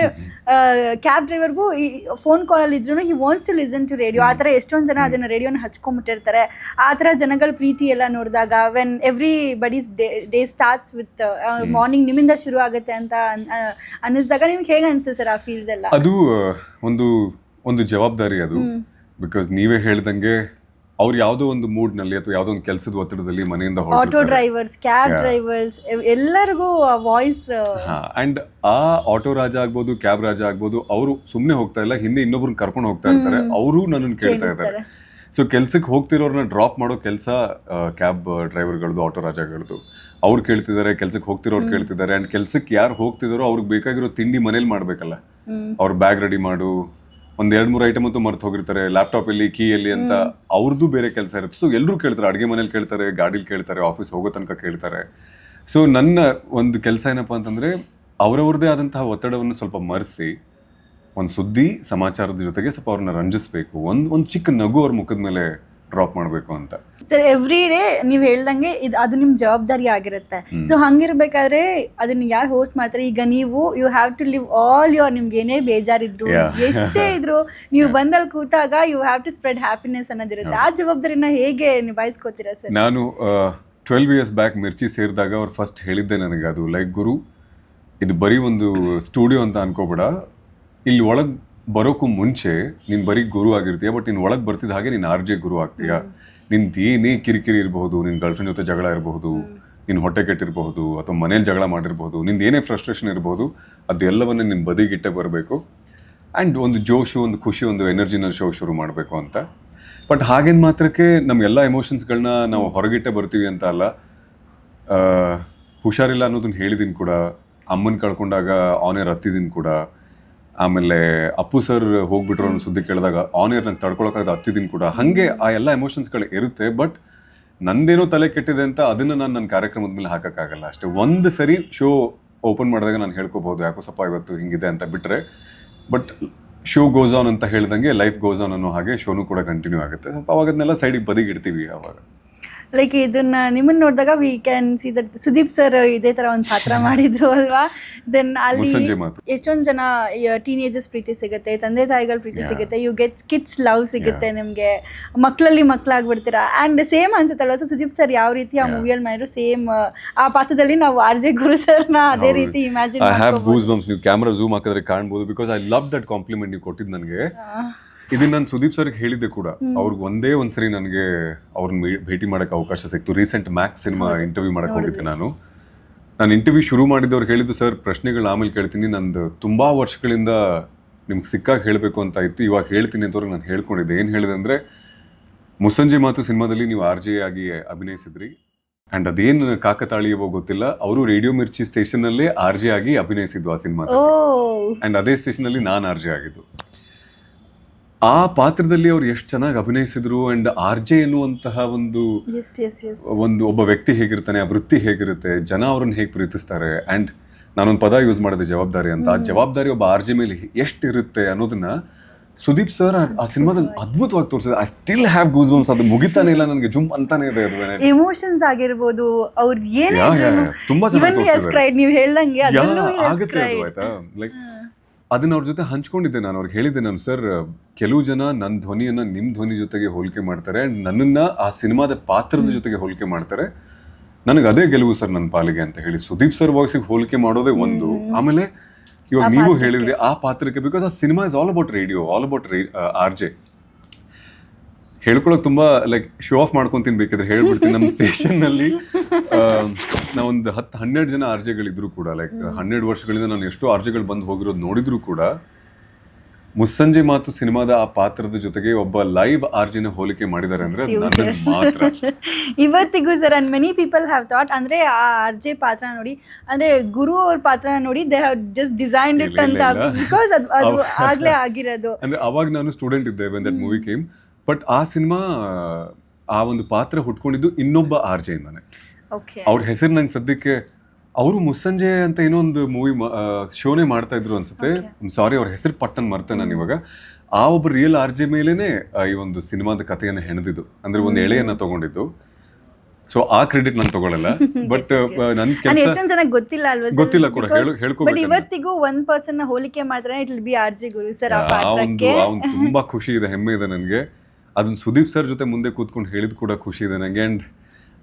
Speaker 1: ಕ್ಯಾಬ್ *laughs* ಡ್ರೈವರ್ಗೂ ಈ ಫೋನ್ ಕಾಲಲ್ಲಿ ಇದ್ರೂ he wants to listen to radio ಆ ಥರ ಎಷ್ಟೊಂದು ಜನ ಅದನ್ನ ರೇಡಿಯೋನ ಹಚ್ಕೊಂಡ್ಬಿಟ್ಟಿರ್ತಾರೆ ಆ ಥರ ಜನಗಳ ಪ್ರೀತಿ ಎಲ್ಲ ನೋಡಿದಾಗ when every buddies day day starts with morning ನಿಮ್ಮಿಂದ ಶುರು ಆಗುತ್ತೆ ಅಂತ ಅನ್ನಿಸಿದಾಗ ನಿಮ್ಗೆ ಹೇಗೆ ಅನಿಸುತ್ತೆ ಸರ್ ಆ ಫೀಲ್ಡ್ ಎಲ್ಲ?
Speaker 2: ಅದು ಒಂದು ಒಂದು ಜವಾಬ್ದಾರಿ ಅದು. ಬಿಕಾಸ್ ನೀವೇ ಹೇಳ್ದಂಗೆ ಅವ್ರು ಯಾವುದೋ ಒಂದು ಮೂಡ್ನಲ್ಲಿ ಅಥವಾ ಯಾವುದೋ ಒಂದು ಕೆಲಸದ ಒತ್ತಡದಲ್ಲಿ ಮನೆಯಿಂದ
Speaker 1: ಆಟೋ ಡ್ರೈವರ್ಸ್ ಕ್ಯಾಬ್ ಡ್ರೈವರ್ಸ್ ಎಲ್ಲರಿಗೂ ವಾಯ್ಸ್
Speaker 2: ಅಂಡ್ ಆ ಆಟೋ ರಾಜ ಆಗ್ಬೋದು ಕ್ಯಾಬ್ ರಾಜ ಆಗ್ಬೋದು ಅವರು ಸುಮ್ಮನೆ ಹೋಗ್ತಾ ಇಲ್ಲ ಹಿಂದೆ ಇನ್ನೊಬ್ರನ್ನ ಕರ್ಕೊಂಡು ಹೋಗ್ತಾ ಇರ್ತಾರೆ ಅವರು ನನ್ನನ್ನು ಕೇಳ್ತಾ ಇದ್ದಾರೆ. ಸೊ ಕೆಲ್ಸಕ್ಕೆ ಹೋಗ್ತಿರೋರ್ನ ಡ್ರಾಪ್ ಮಾಡೋ ಕೆಲಸ ಕ್ಯಾಬ್ ಡ್ರೈವರ್ಗಳದ್ದು ಆಟೋ ರಾಜಗಳದ್ದು ಅವ್ರು ಕೇಳ್ತಿದ್ದಾರೆ ಕೆಲ್ಸಕ್ಕೆ ಹೋಗ್ತಿರೋರು ಕೇಳ್ತಿದ್ದಾರೆ ಅಂಡ್ ಕೆಲ್ಸಕ್ಕೆ ಯಾರು ಹೋಗ್ತಿದಾರೋ ಅವ್ರಿಗೆ ಬೇಕಾಗಿರೋ ತಿಂಡಿ ಮನೇಲಿ ಮಾಡ್ಬೇಕಲ್ಲ. ಅವ್ರ ಬ್ಯಾಗ್ ರೆಡಿ ಮಾಡು ಒಂದ್ ಎರಡ್ ಮೂರು ಐಟಮ್ ಅಂತೂ ಮರ್ತು ಹೋಗಿರ್ತಾರೆ ಲ್ಯಾಪ್ಟಾಪ್ ಅಲ್ಲಿ ಕೀ ಎಲ್ಲಿ ಅಂತ ಅವ್ರದ್ದು ಬೇರೆ ಕೆಲಸ ಇರುತ್ತೆ. ಸೊ ಎಲ್ಲರೂ ಕೇಳ್ತಾರೆ ಅಡುಗೆ ಮನೇಲಿ ಕೇಳ್ತಾರೆ ಗಾಡೀಲಿ ಕೇಳ್ತಾರೆ ಆಫೀಸ್ ಹೋಗೋ ತನಕ ಕೇಳ್ತಾರೆ. ಸೊ ನನ್ನ ಒಂದು ಕೆಲಸ ಏನಪ್ಪ ಅಂತಂದ್ರೆ ಅವರವ್ರದೇ ಆದಂತಹ ಒತ್ತಡವನ್ನು ಸ್ವಲ್ಪ ಮರೆಸಿ ಒಂದು ಸುದ್ದಿ ಸಮಾಚಾರದ ಜೊತೆಗೆ ಸ್ವಲ್ಪ ಅವ್ರನ್ನ ರಂಜಿಸ್ಬೇಕು. ಒಂದು ಒಂದು ಚಿಕ್ಕ ನಗು ಅವ್ರ ಮುಖದ ಮೇಲೆ ಡ್ರಾಪ್ ಮಾಡಬೇಕು ಅಂತ.
Speaker 1: ಸರ್ ಎವ್ರಿ ಡೇ ನೀವು ಹೇಳ್ದಂಗೆ ಇದು ಅದು ನಿಮ್ಮ ಜವಾಬ್ದಾರಿ ಆಗಿರುತ್ತೆ. ಸೊ ಹಂಗಿರ್ಬೇಕಾದ್ರೆ ಅದನ್ನ ಯಾರು ಹೋಸ್ಟ್ ಮಾಡ್ತಾರೆ? ಈಗ ನೀವು you have to live all your ನಿಮ್ಗೆ ಏನೇ ಬೇಜಾರಿದ್ರು ಎಷ್ಟೇ *laughs* ಇದ್ರು ನೀವು ಬಂದಲ್ಲಿ ಕೂತಾಗ you have to spread happiness ಅನ್ನೋದಿರುತ್ತೆ. ಆ ಜವಾಬ್ದಾರಿನ ಹೇಗೆ ನಿಭಾಯಿಸ್ಕೋತೀರಾ ಸರ್?
Speaker 2: ನಾನು ಟ್ವೆಲ್ವ್ ಇಯರ್ಸ್ ಬ್ಯಾಕ್ ಮಿರ್ಚಿ ಸೇರಿದಾಗ ಅವ್ರು ಫಸ್ಟ್ ಹೇಳಿದ್ದೆ ನನಗೆ ಅದು. ಲೈಕ್ ಗುರು ಇದು ಬರೀ ಒಂದು ಸ್ಟುಡಿಯೋ ಅಂತ ಅನ್ಕೋಬೇಡ. ಇಲ್ಲಿ ಒಳಗೆ ಬರೋಕ್ಕೂ ಮುಂಚೆ ನೀನು ಬರೀ ಗುರು ಆಗಿರ್ತೀಯ ಬಟ್ ನೀನು ಒಳಗೆ ಬರ್ತಿದ್ದ ಹಾಗೆ ನೀನು ಆರ್ ಜೆ ಗುರು ಆಗ್ತೀಯ. ನಿಂದು ಏನೇ ಕಿರಿಕಿರಿ ಇರಬಹುದು ನಿನ್ನ ಗರ್ಲ್ಫ್ರೆಂಡ್ ಜೊತೆ ಜಗಳ ಇರಬಹುದು ನಿನ್ನ ಹೊಟ್ಟೆ ಕೆಟ್ಟಿರಬಹುದು ಅಥವಾ ಮನೇಲಿ ಜಗಳ ಮಾಡಿರಬಹುದು ನಿಂದು ಏನೇ ಫ್ರಸ್ಟ್ರೇಷನ್ ಇರಬಹುದು ಅದೆಲ್ಲವನ್ನ ನಿನ್ನ ಬದಿಗಿಟ್ಟೆ ಬರಬೇಕು. ಆ್ಯಂಡ್ ಒಂದು ಜೋಶು ಒಂದು ಖುಷಿ ಒಂದು ಎನರ್ಜಿನ ಶೋ ಶುರು ಮಾಡಬೇಕು ಅಂತ. ಬಟ್ ಹಾಗೇನು ಮಾತ್ರಕ್ಕೆ ನಮ್ಗೆಲ್ಲ ಎಮೋಷನ್ಸ್ಗಳನ್ನ ನಾವು ಹೊರಗಿಟ್ಟೆ ಬರ್ತೀವಿ ಅಂತ ಅಲ್ಲ. ಹುಷಾರಿಲ್ಲ ಅನ್ನೋದನ್ನ ಹೇಳಿದೀನಿ ಕೂಡ ಅಮ್ಮನ ಕಳ್ಕೊಂಡಾಗ ಆನೇರ್ ಹತ್ತಿದೀನಿ ಹತ್ತಿದ್ದೀನಿ ಕೂಡ ಆಮೇಲೆ ಅಪ್ಪು ಸರ್ ಹೋಗ್ಬಿಟ್ರು ಅನ್ನೋ ಸುದ್ದಿ ಕೇಳಿದಾಗ ಆನ್ ಇಯರ್ ನಂಗೆ ತಡ್ಕೊಳಕ್ಕಾಗದ ಹತ್ತಿದ್ದೀನಿ ಕೂಡ. ಹಾಗೆ ಆ ಎಲ್ಲ ಎಮೋಷನ್ಸ್ಗಳು ಇರುತ್ತೆ ಬಟ್ ನಂದೇನೋ ತಲೆ ಕೆಟ್ಟಿದೆ ಅಂತ ಅದನ್ನ ನಾನು ನನ್ನ ಕಾರ್ಯಕ್ರಮದ ಮೇಲೆ ಹಾಕೋಕ್ಕಾಗಲ್ಲ. ಅಷ್ಟೇ ಒಂದು ಸರಿ ಶೋ ಓಪನ್ ಮಾಡಿದಾಗ ನಾನು ಹೇಳ್ಕೋಬಹುದು, ಯಾಕೋ ಸ್ವಲ್ಪ ಇವತ್ತು ಹಿಂಗಿದೆ ಅಂತ ಬಿಟ್ರೆ. ಬಟ್ ಶೋ ಗೋಸ್ ಆನ್ ಅಂತ ಹೇಳ್ದಂಗೆ ಲೈಫ್ ಗೋಸ್ ಆನ್ ಅನ್ನೋ ಹಾಗೆ ಶೋನು ಕೂಡ ಕಂಟಿನ್ಯೂ ಆಗುತ್ತೆ. ಸ್ವಲ್ಪ ಅವಾಗ ಅದನ್ನೆಲ್ಲ ಸೈಡಿಗೆ ಬದಿಗಿಡ್ತೀವಿ ಅವಾಗ.
Speaker 1: ಲೈಕ್ ಇದನ್ನ ನಿಮ್ಮನ್ನ ನೋಡಿದಾಗ we can see that Sudeep sir ಇದೇ ತರ ಒಂದು ಪಾತ್ರ *laughs* ಮಾಡಿದ್ರು ಅಲ್ವಾ? ದೆನ್ ಅಲ್ಲಿ ಎಷ್ಟೊಂದು ಜನ ಟೀನೇಜರ್ಸ್ ಪ್ರೀತಿ ಸಿಗುತ್ತೆ ತಂದೆ ತಾಯಿಗಳ ಪ್ರೀತಿ ಸಿಗುತ್ತೆ ಯು ಗೆಟ್ ಕಿಡ್ಸ್ ಲವ್ ಸಿಗುತ್ತೆ ನಿಮ್ಗೆ. ಮಕ್ಕಳಲ್ಲಿ ಮಕ್ಕಳಾಗ್ಬಿಡ್ತೀರಾ ಅಂಡ್ ಸೇಮ್ ಅನ್ಸುತ್ತೆ ಅಲ್ವಾ ಸುದೀಪ್ ಸರ್ ಯಾವ ರೀತಿ ಆ ಮೂವಿಯಲ್ಲಿ ಮಾಡಿದ್ರು ಸೇಮ್ ಆ ಪಾತ್ರದಲ್ಲಿ ನಾವು ಆರ್ ಜೆ ಗುರು ಸರ್ನ ಅದೇ ರೀತಿ imagine
Speaker 2: I have goose bumps ನೀವು ಕ್ಯಾಮ್ರಾ ಝೂಮ್ ಹಾಕಿದ್ರೆ ಕಾಣ್ಬೋದು because I love that compliment ನೀವು ಕೊಟ್ಟಿದ್ದು ನನಗೆ. ಇದನ್ನ ನಾನು ಸುದೀಪ್ ಸರ್ಗೆ ಹೇಳಿದ್ದೆ ಕೂಡ. ಅವ್ರಿಗೆ ಒಂದೇ ಒಂದ್ಸರಿ ನನಗೆ ಅವ್ರನ್ನ ಭೇಟಿ ಮಾಡಕ್ಕೆ ಅವಕಾಶ ಸಿಕ್ತು. ರೀಸೆಂಟ್ ಮ್ಯಾಕ್ಸ್ ಸಿನಿಮಾ ಇಂಟರ್ವ್ಯೂ ಮಾಡಕ್ಕೆ ಹೋಗಿದ್ದೆ ನಾನು. ನಾನು ಇಂಟರ್ವ್ಯೂ ಶುರು ಮಾಡಿದ್ದವ್ರು ಹೇಳಿದ್ದು ಸರ್ ಪ್ರಶ್ನೆಗಳು ಆಮೇಲೆ ಕೇಳ್ತೀನಿ. ನಂದು ತುಂಬಾ ವರ್ಷಗಳಿಂದ ನಿಮ್ಗೆ ಸಿಕ್ಕಾಗ ಹೇಳಬೇಕು ಅಂತ ಇತ್ತು. ಇವಾಗ ಹೇಳ್ತೀನಿ ಅಂತವ್ರಿಗೆ ನಾನು ಹೇಳ್ಕೊಂಡಿದ್ದೆ. ಏನು ಹೇಳಿದೆ ಅಂದರೆ ಮುಸ್ಸಂಜೆ ಮಾತು ಸಿನಿಮಾದಲ್ಲಿ ನೀವು ಆರ್ ಜೆ ಆಗಿ ಅಭಿನಯಿಸಿದ್ರಿ. ಆ್ಯಂಡ್ ಅದೇನು ಕಾಕತಾಳೀಯವೋ ಗೊತ್ತಿಲ್ಲ. ಅವರು ರೇಡಿಯೋ ಮಿರ್ಚಿ ಸ್ಟೇಷನ್ನಲ್ಲೇ ಆರ್ ಜೆ ಆಗಿ ಅಭಿನಯಿಸಿದ್ದು ಆ ಸಿನಿಮಾ
Speaker 1: ಅಂಡ್
Speaker 2: ಆ್ಯಂಡ್ ಅದೇ ಸ್ಟೇಷನಲ್ಲಿ ನಾನು ಆರ್ ಜೆ ಆಗಿದ್ದು. ಆ ಪಾತ್ರದಲ್ಲಿ ಅವ್ರು ಎಷ್ಟು ಚೆನ್ನಾಗಿ ಅಭಿನಯಿಸಿದ್ರು ಅಂಡ್ ಆರ್ ಜೆ ಎನ್ನುವಂತಹ ಒಂದು ಒಂದು ಒಬ್ಬ ವ್ಯಕ್ತಿ ಹೇಗಿರ್ತಾನೆ ಆ ವೃತ್ತಿ ಹೇಗಿರುತ್ತೆ ಜನ ಅವ್ರನ್ನ ಹೇಗೆ ಪ್ರೀತಿಸ್ತಾರೆ ಆ್ಯಂಡ್ ನಾನೊಂದು ಪದ ಯೂಸ್ ಮಾಡಿದೆ ಜವಾಬ್ದಾರಿ ಅಂತ. ಆ ಜವಾಬ್ದಾರಿ ಒಬ್ಬ ಆರ್ ಜೆ ಮೇಲೆ ಎಷ್ಟಿರುತ್ತೆ ಅನ್ನೋದನ್ನ ಸುದೀಪ್ ಸರ್ ಆ ಸಿನಿಮಾದಲ್ಲಿ ಅದ್ಭುತವಾಗಿ. ತೋರಿಸಿದೆ. I still have goose bumps ಅದು ಮುಗಿತಾನೆ ಇಲ್ಲ ನನಗೆ ಜುಮ್ ಅಂತಾನೆ ಇದೆ ಅದು
Speaker 1: ಎಮೋಷನ್ಸ್ ಆಗಿರ್ಬೋದು ಅವ್ರ ಏನೇ.
Speaker 2: ತುಂಬಾ ಚೆನ್ನಾಗಿ
Speaker 1: ತೋರಿಸಿದ್ರು ನೀವು ಹೇಳ್ದಂಗೆ
Speaker 2: ಆಗುತ್ತೆ ಅದು ಆಯ್ತಾ? ಲೈಕ್ ಅದನ್ನ ಅವ್ರ ಜೊತೆ ಹಂಚ್ಕೊಂಡಿದ್ದೆ ನಾನು. ಅವ್ರಿಗೆ ಹೇಳಿದ್ದೆ ನಾನು ಸರ್ ಕೆಲವು ಜನ ನನ್ನ ಧ್ವನಿಯನ್ನ ನಿಮ್ ಧ್ವನಿ ಜೊತೆಗೆ ಹೋಲಿಕೆ ಮಾಡ್ತಾರೆ. ನನ್ನನ್ನ ಆ ಸಿನಿಮಾದ ಪಾತ್ರದ ಜೊತೆಗೆ ಹೋಲಿಕೆ ಮಾಡ್ತಾರೆ. ನನಗೆ ಅದೇ ಗೆಲುವು ಸರ್ ನನ್ನ ಪಾಲಿಗೆ ಅಂತ ಹೇಳಿ ಸುದೀಪ್ ಸರ್ ವಾಯ್ಸಿಗೆ ಹೋಲಿಕೆ ಮಾಡೋದೇ ಒಂದು. ಆಮೇಲೆ ಇವಾಗ ನೀವು ಹೇಳಿದ್ರಿ ಆ ಪಾತ್ರಕ್ಕೆ ಬಿಕಾಸ್ ಆ cinema is all about radio all about R J. ಹೇಳ್ಕೊಳಕ್ ತುಂಬಾ ಲೈಕ್ ಶೋ ಆಫ್ ಮಾಡ್ಕೊಂತೀನಿ ಬೇಕಿದ್ರೆ ಹೇಳ್ಬಿಡ್ತೀನಿ. ನಮ್ಮ ಸ್ಟೇಷನ್ನಲ್ಲಿ ನಾವೊಂದು ಹತ್ತು ಹನ್ನೆರಡು ಜನ ಆರ್ಜೆಗಳಿದ್ರು ಕೂಡ ಲೈಕ್ ಹನ್ನೆರಡು ವರ್ಷಗಳಿಂದ ನಾನು ಎಷ್ಟೋ ಆರ್ಜೆಗಳು ಬಂದು ಹೋಗಿರೋದು ನೋಡಿದ್ರು ಕೂಡ ಮುಸ್ಸಂಜೆ ಮಾತು ಸಿನಿಮಾದ ಆ ಪಾತ್ರದ ಜೊತೆಗೆ ಒಬ್ಬ ಲೈವ್ ಆರ್ಜಿನ ಹೋಲಿಕೆ ಮಾಡಿದ್ದಾರೆ ಅಂದ್ರೆ ಮಾತ್ರ. *laughs*
Speaker 1: ಇವತ್ತಿಗೂ sir and many people have thought ಅಂದ್ರೆ ಆ ಅರ್ಜೆ ಪಾತ್ರ ನೋಡಿ ಅಂದ್ರೆ ಗುರು ಅವ್ರ ಪಾತ್ರ ನೋಡಿ they have just designed it ಅಂತ. ಬಿಕಾಸ್ ಅದು ಅದು ಆಗ್ಲೇ ಆಗಿರೋದು.
Speaker 2: ಅಂದ್ರೆ ಅವಾಗ ನಾನು ಸ್ಟೂಡೆಂಟ್ ಇದ್ದೆ when that movie came but ಆ ಸಿನಿಮಾ ಆ ಒಂದು ಪಾತ್ರ ಹುಟ್ಕೊಂಡಿದ್ದು ಇನ್ನೊಬ್ಬ ಆರ್ಜೆ ಇಂದಾನೆ.
Speaker 1: ಓಕೆ
Speaker 2: ಅವ್ರ ಹೆಸರು ನಂಗೆ ಸದ್ಯಕ್ಕೆ ಅವರು ಮುಸ್ಸಂಜೆ ಅಂತ ಏನೋ ಒಂದು ಮೂವಿ ಶೋನೇ ಮಾಡ್ತಾ ಇದ್ರು ಅನ್ಸುತ್ತೆ. ಸಾರಿ ಅವ್ರ ಹೆಸರು ಪಟ್ಟನ್ ಮರ್ತೆ ನಾನು ಇವಾಗ. ಆ ಒಬ್ಬ ರಿಯಲ್ ಆರ್ಜೆ ಮೇಲೇನೆ ಆ, ಈ ಒಂದು ಸಿನಿಮಾದ ಕಥೆಯನ್ನು ಹೆಣೆದಿದ್ದು. ಅಂದ್ರೆ ಒಂದು ಎಳೆಯನ್ನ ತಗೊಂಡಿದ್ದು. ಸೊ ಆ ಕ್ರೆಡಿಟ್ *laughs* ನಾನು ತಗೊಳ್ಳಲ್ಲ ಬಟ್
Speaker 1: ನನ್
Speaker 2: ಕೆಲಸ
Speaker 1: ಎಷ್ಟೊಂದ್ ಗೊತ್ತಿಲ್ಲ ಅಲ್ವಾ
Speaker 2: ಗೊತ್ತಿಲ್ಲ ಕೂಡ, ಹೇಳು-
Speaker 1: ಬಟ್ ಇವತ್ತಿಗೂ ಒಂದ್ ಪರ್ಸನ್ ಹೋಲಿಕೆ ಮಾಡಿದ್ರೆ it will be R J Guru sir ಆ
Speaker 2: ಒಂದು ತುಂಬಾ ಖುಷಿ ಇದೆ ಹೆಮ್ಮೆ ಇದೆ ನನಗೆ. ಅದನ್ನ ಸುದೀಪ್ ಸರ್ ಜೊತೆ ಮುಂದೆ ಕೂತ್ಕೊಂಡು ಹೇಳಿದ್ ಕೂಡ ಖುಷಿ ಇದೆ ನನಗೆ ಆ್ಯಂಡ್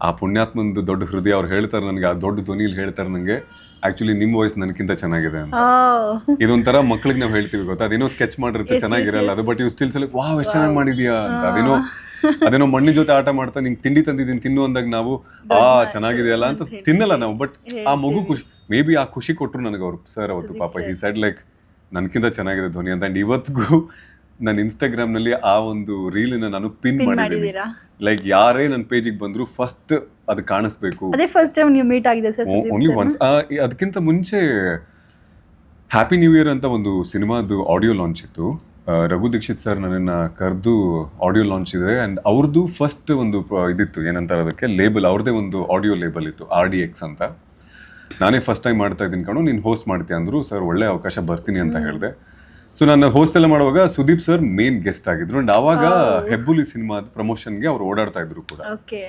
Speaker 2: ಆ ಪುಣ್ಯಾತ್ಮಂದು ದೊಡ್ಡ ಹೃದಯ ಅವ್ರು ಹೇಳ್ತಾರೆ ನನಗೆ ಆ ದೊಡ್ಡ ಧ್ವನಿಲಿ ಹೇಳ್ತಾರೆ ನನಗೆ ಆಕ್ಚುಲಿ ನಿಮ್ಮ ವಾಯ್ಸ್ ನನಗಿಂತ ಚೆನ್ನಾಗಿದೆ ಅಂತ.
Speaker 1: ಓ
Speaker 2: ಇದೊಂಥರ ಮಕ್ಳಿಗೆ ನಾವು ಹೇಳ್ತೀವಿ ಗೊತ್ತಾ? ಅದೇನೋ ಸ್ಕೆಚ್ ಮಾಡಿರುತ್ತೆ ಚೆನ್ನಾಗಿರಲ್ಲ. ಅದು ಬಟ್ ಇವ್ ಸ್ಟಿಲ್ ಸಲ ವಾವ್ ಎಷ್ಟು ಚೆನ್ನಾಗಿ ಮಾಡಿದ್ಯಾ? ಅಂತ. ಅದೇನೋ ಅದೇನೋ ಮಣ್ಣಿನ ಜೊತೆ ಆಟ ಮಾಡ್ತಾ ನಿಂಗೆ ತಿಂಡಿ ತಂದಿದ್ದೀನಿ ತಿನ್ನು ಅಂದಾಗ ನಾವು ಆ ಚೆನ್ನಾಗಿದೆಯಲ್ಲ? ಅಂತ ತಿನ್ನಲ್ಲ ನಾವು. ಬಟ್ ಆ ಮಗು ಖುಷಿ ಮೇ ಬಿ ಆ ಖುಷಿ ಕೊಟ್ಟರು ನನಗೆ ಅವ್ರು. ಸರ್ ಅವತ್ತು ಪಾಪ ಈ ಸೈಡ್ ಲೈಕ್ ನನ್ಕಿಂತ ಚೆನ್ನಾಗಿದೆ ಧ್ವನಿ ಅಂತ. ಅಂಡ್ ಇವತ್ತಿಗೂ ನನ್ನ ಇನ್ಸ್ಟಾಗ್ರಾಮ್ನಲ್ಲಿ ಆ ಒಂದು ರೀಲಿನ ನಾನು ಪಿನ್ ಮಾಡಿದ್ದೀನಿ ಲೈಕ್ ಯಾರೇ ನನ್ನ ಪೇಜಿಗೆ ಬಂದ್ರು ಫಸ್ಟ್ ಅದು ಕಾಣಿಸ್ಬೇಕು.
Speaker 1: ಅದೇ ಫಸ್ಟ್ ಟೈಮ್ ನೀವು ಮೀಟ್ ಆಗಿದೆ ಸರ್
Speaker 2: ಓನ್ಲಿ ಒನ್ಸ್ ಅದಕ್ಕಿಂತ ಮುಂಚೆ ಹ್ಯಾಪಿ ನ್ಯೂ ಇಯರ್ ಅಂತ ಒಂದು ಸಿನಿಮಾದು ಆಡಿಯೋ ಲಾಂಚ್ ಇತ್ತು. ಆ, ರಘು ದೀಕ್ಷಿತ್ ಸರ್ ನನ್ನನ್ನು ಕರೆದು ಆಡಿಯೋ ಲಾಂಚ್ ಇದೆ. ಆ್ಯಂಡ್ ಅವ್ರದ್ದು ಫಸ್ಟ್ ಒಂದು ಪ್ರ- ಇದಿತ್ತು ಏನಂತಾರೆ ಅದಕ್ಕೆ? ಲೇಬಲ್ ಅವ್ರದ್ದೇ ಒಂದು ಆಡಿಯೋ ಲೇಬಲ್ ಇತ್ತು ಆರ್ ಡಿ ಎಕ್ಸ್ ಅಂತ. ನಾನೇ ಫಸ್ಟ್ ಟೈಮ್ ಮಾಡ್ತಾ ಇದ್ದೀನಿ ಕಣೋ ನೀನು ಹೋಸ್ಟ್ ಮಾಡ್ತೀಯ ಅಂದರು ಸರ್ ಒಳ್ಳೆ ಅವಕಾಶ ಬರ್ತೀನಿ ಅಂತ ಹೇಳಿದೆ. ಸೊ ನಾನು ಹೋಸ್ಟೆಲ್ ಎಲ್ಲ ಮಾಡುವಾಗ ಸುದೀಪ್ ಸರ್ ಮೇನ್ ಗೆಸ್ಟ್ ಆಗಿದ್ರು ಅಂಡ್ ಆವಾಗ ಹೆಬ್ಬುಲಿ ಸಿನಿಮಾದ ಪ್ರಮೋಷನ್ಗೆ ಅವ್ರು ಓಡಾಡ್ತಾ ಇದ್ರು ಕೂಡ.
Speaker 1: ಓಕೆ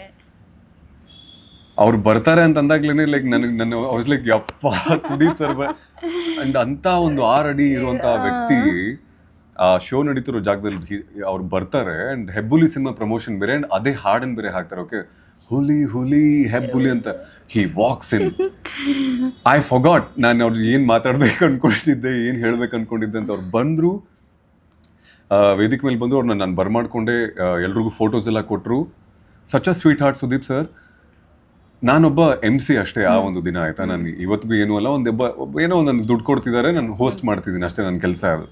Speaker 2: ಅವ್ರು ಬರ್ತಾರೆ ಅಂತ ಅಂದಾಗ್ಲೇನೆ ಲೈಕ್ ನನಗೆ ನನ್ನ ಅವ್ರ ಲೈಕ್ ಯಪ್ಪ ಸುದೀಪ್ ಸರ್ ಅಂಡ್ ಅಂತ ಒಂದು ಆರ್ ಅಡಿ ಇರುವಂತ ವ್ಯಕ್ತಿ ಆ ಶೋ ನಡೀತಿರೋ ಜಾಗದಲ್ಲಿ ಅವ್ರು ಬರ್ತಾರೆ ಅಂಡ್ ಹೆಬ್ಬುಲಿ ಸಿನಿಮಾ ಪ್ರಮೋಷನ್ ಬೇರೆ ಅಂಡ್ ಅದೇ ಹಾಡನ್ ಬೇರೆ ಹಾಕ್ತಾರೆ ಓಕೆ ಹುಲಿ ಹುಲಿ ಹೆಬ್ಬುಲಿ ಅಂತ. ಹಿ ವಾಕ್ಸ್ ಇನ್ ಐ ಫಾಟ್ ನಾನು ಅವ್ರು ಏನು ಮಾತಾಡ್ಬೇಕು ಅಂದ್ಕೊಂಡಿದ್ದೆ ಏನು ಹೇಳ್ಬೇಕು ಅಂದ್ಕೊಂಡಿದ್ದೆ ಅಂತ ಅವ್ರು ಬಂದರು. ವೇದಿಕೆ ಮೇಲೆ ಬಂದು ಅವ್ರನ್ನ ನಾನು ಬರ್ಮಾಡ್ಕೊಂಡೆ. ಎಲ್ರಿಗೂ ಫೋಟೋಸ್ ಎಲ್ಲ ಕೊಟ್ಟರು such a sweet heart Sudeep sir ನಾನೊಬ್ಬ ಎಂ ಸಿ ಅಷ್ಟೇ ಆ ಒಂದು ದಿನ ಆಯ್ತಾ ನಾನು ಇವತ್ತಿಗೂ ಏನೂ ಅಲ್ಲ ಒಂದು ಒಬ್ಬ ಏನೋ ಒಂದು ದುಡ್ಡು ಕೊಡ್ತಿದ್ದಾರೆ ನಾನು ಹೋಸ್ಟ್ ಮಾಡ್ತಿದ್ದೀನಿ ಅಷ್ಟೇ ನನ್ನ ಕೆಲಸ ಅದು.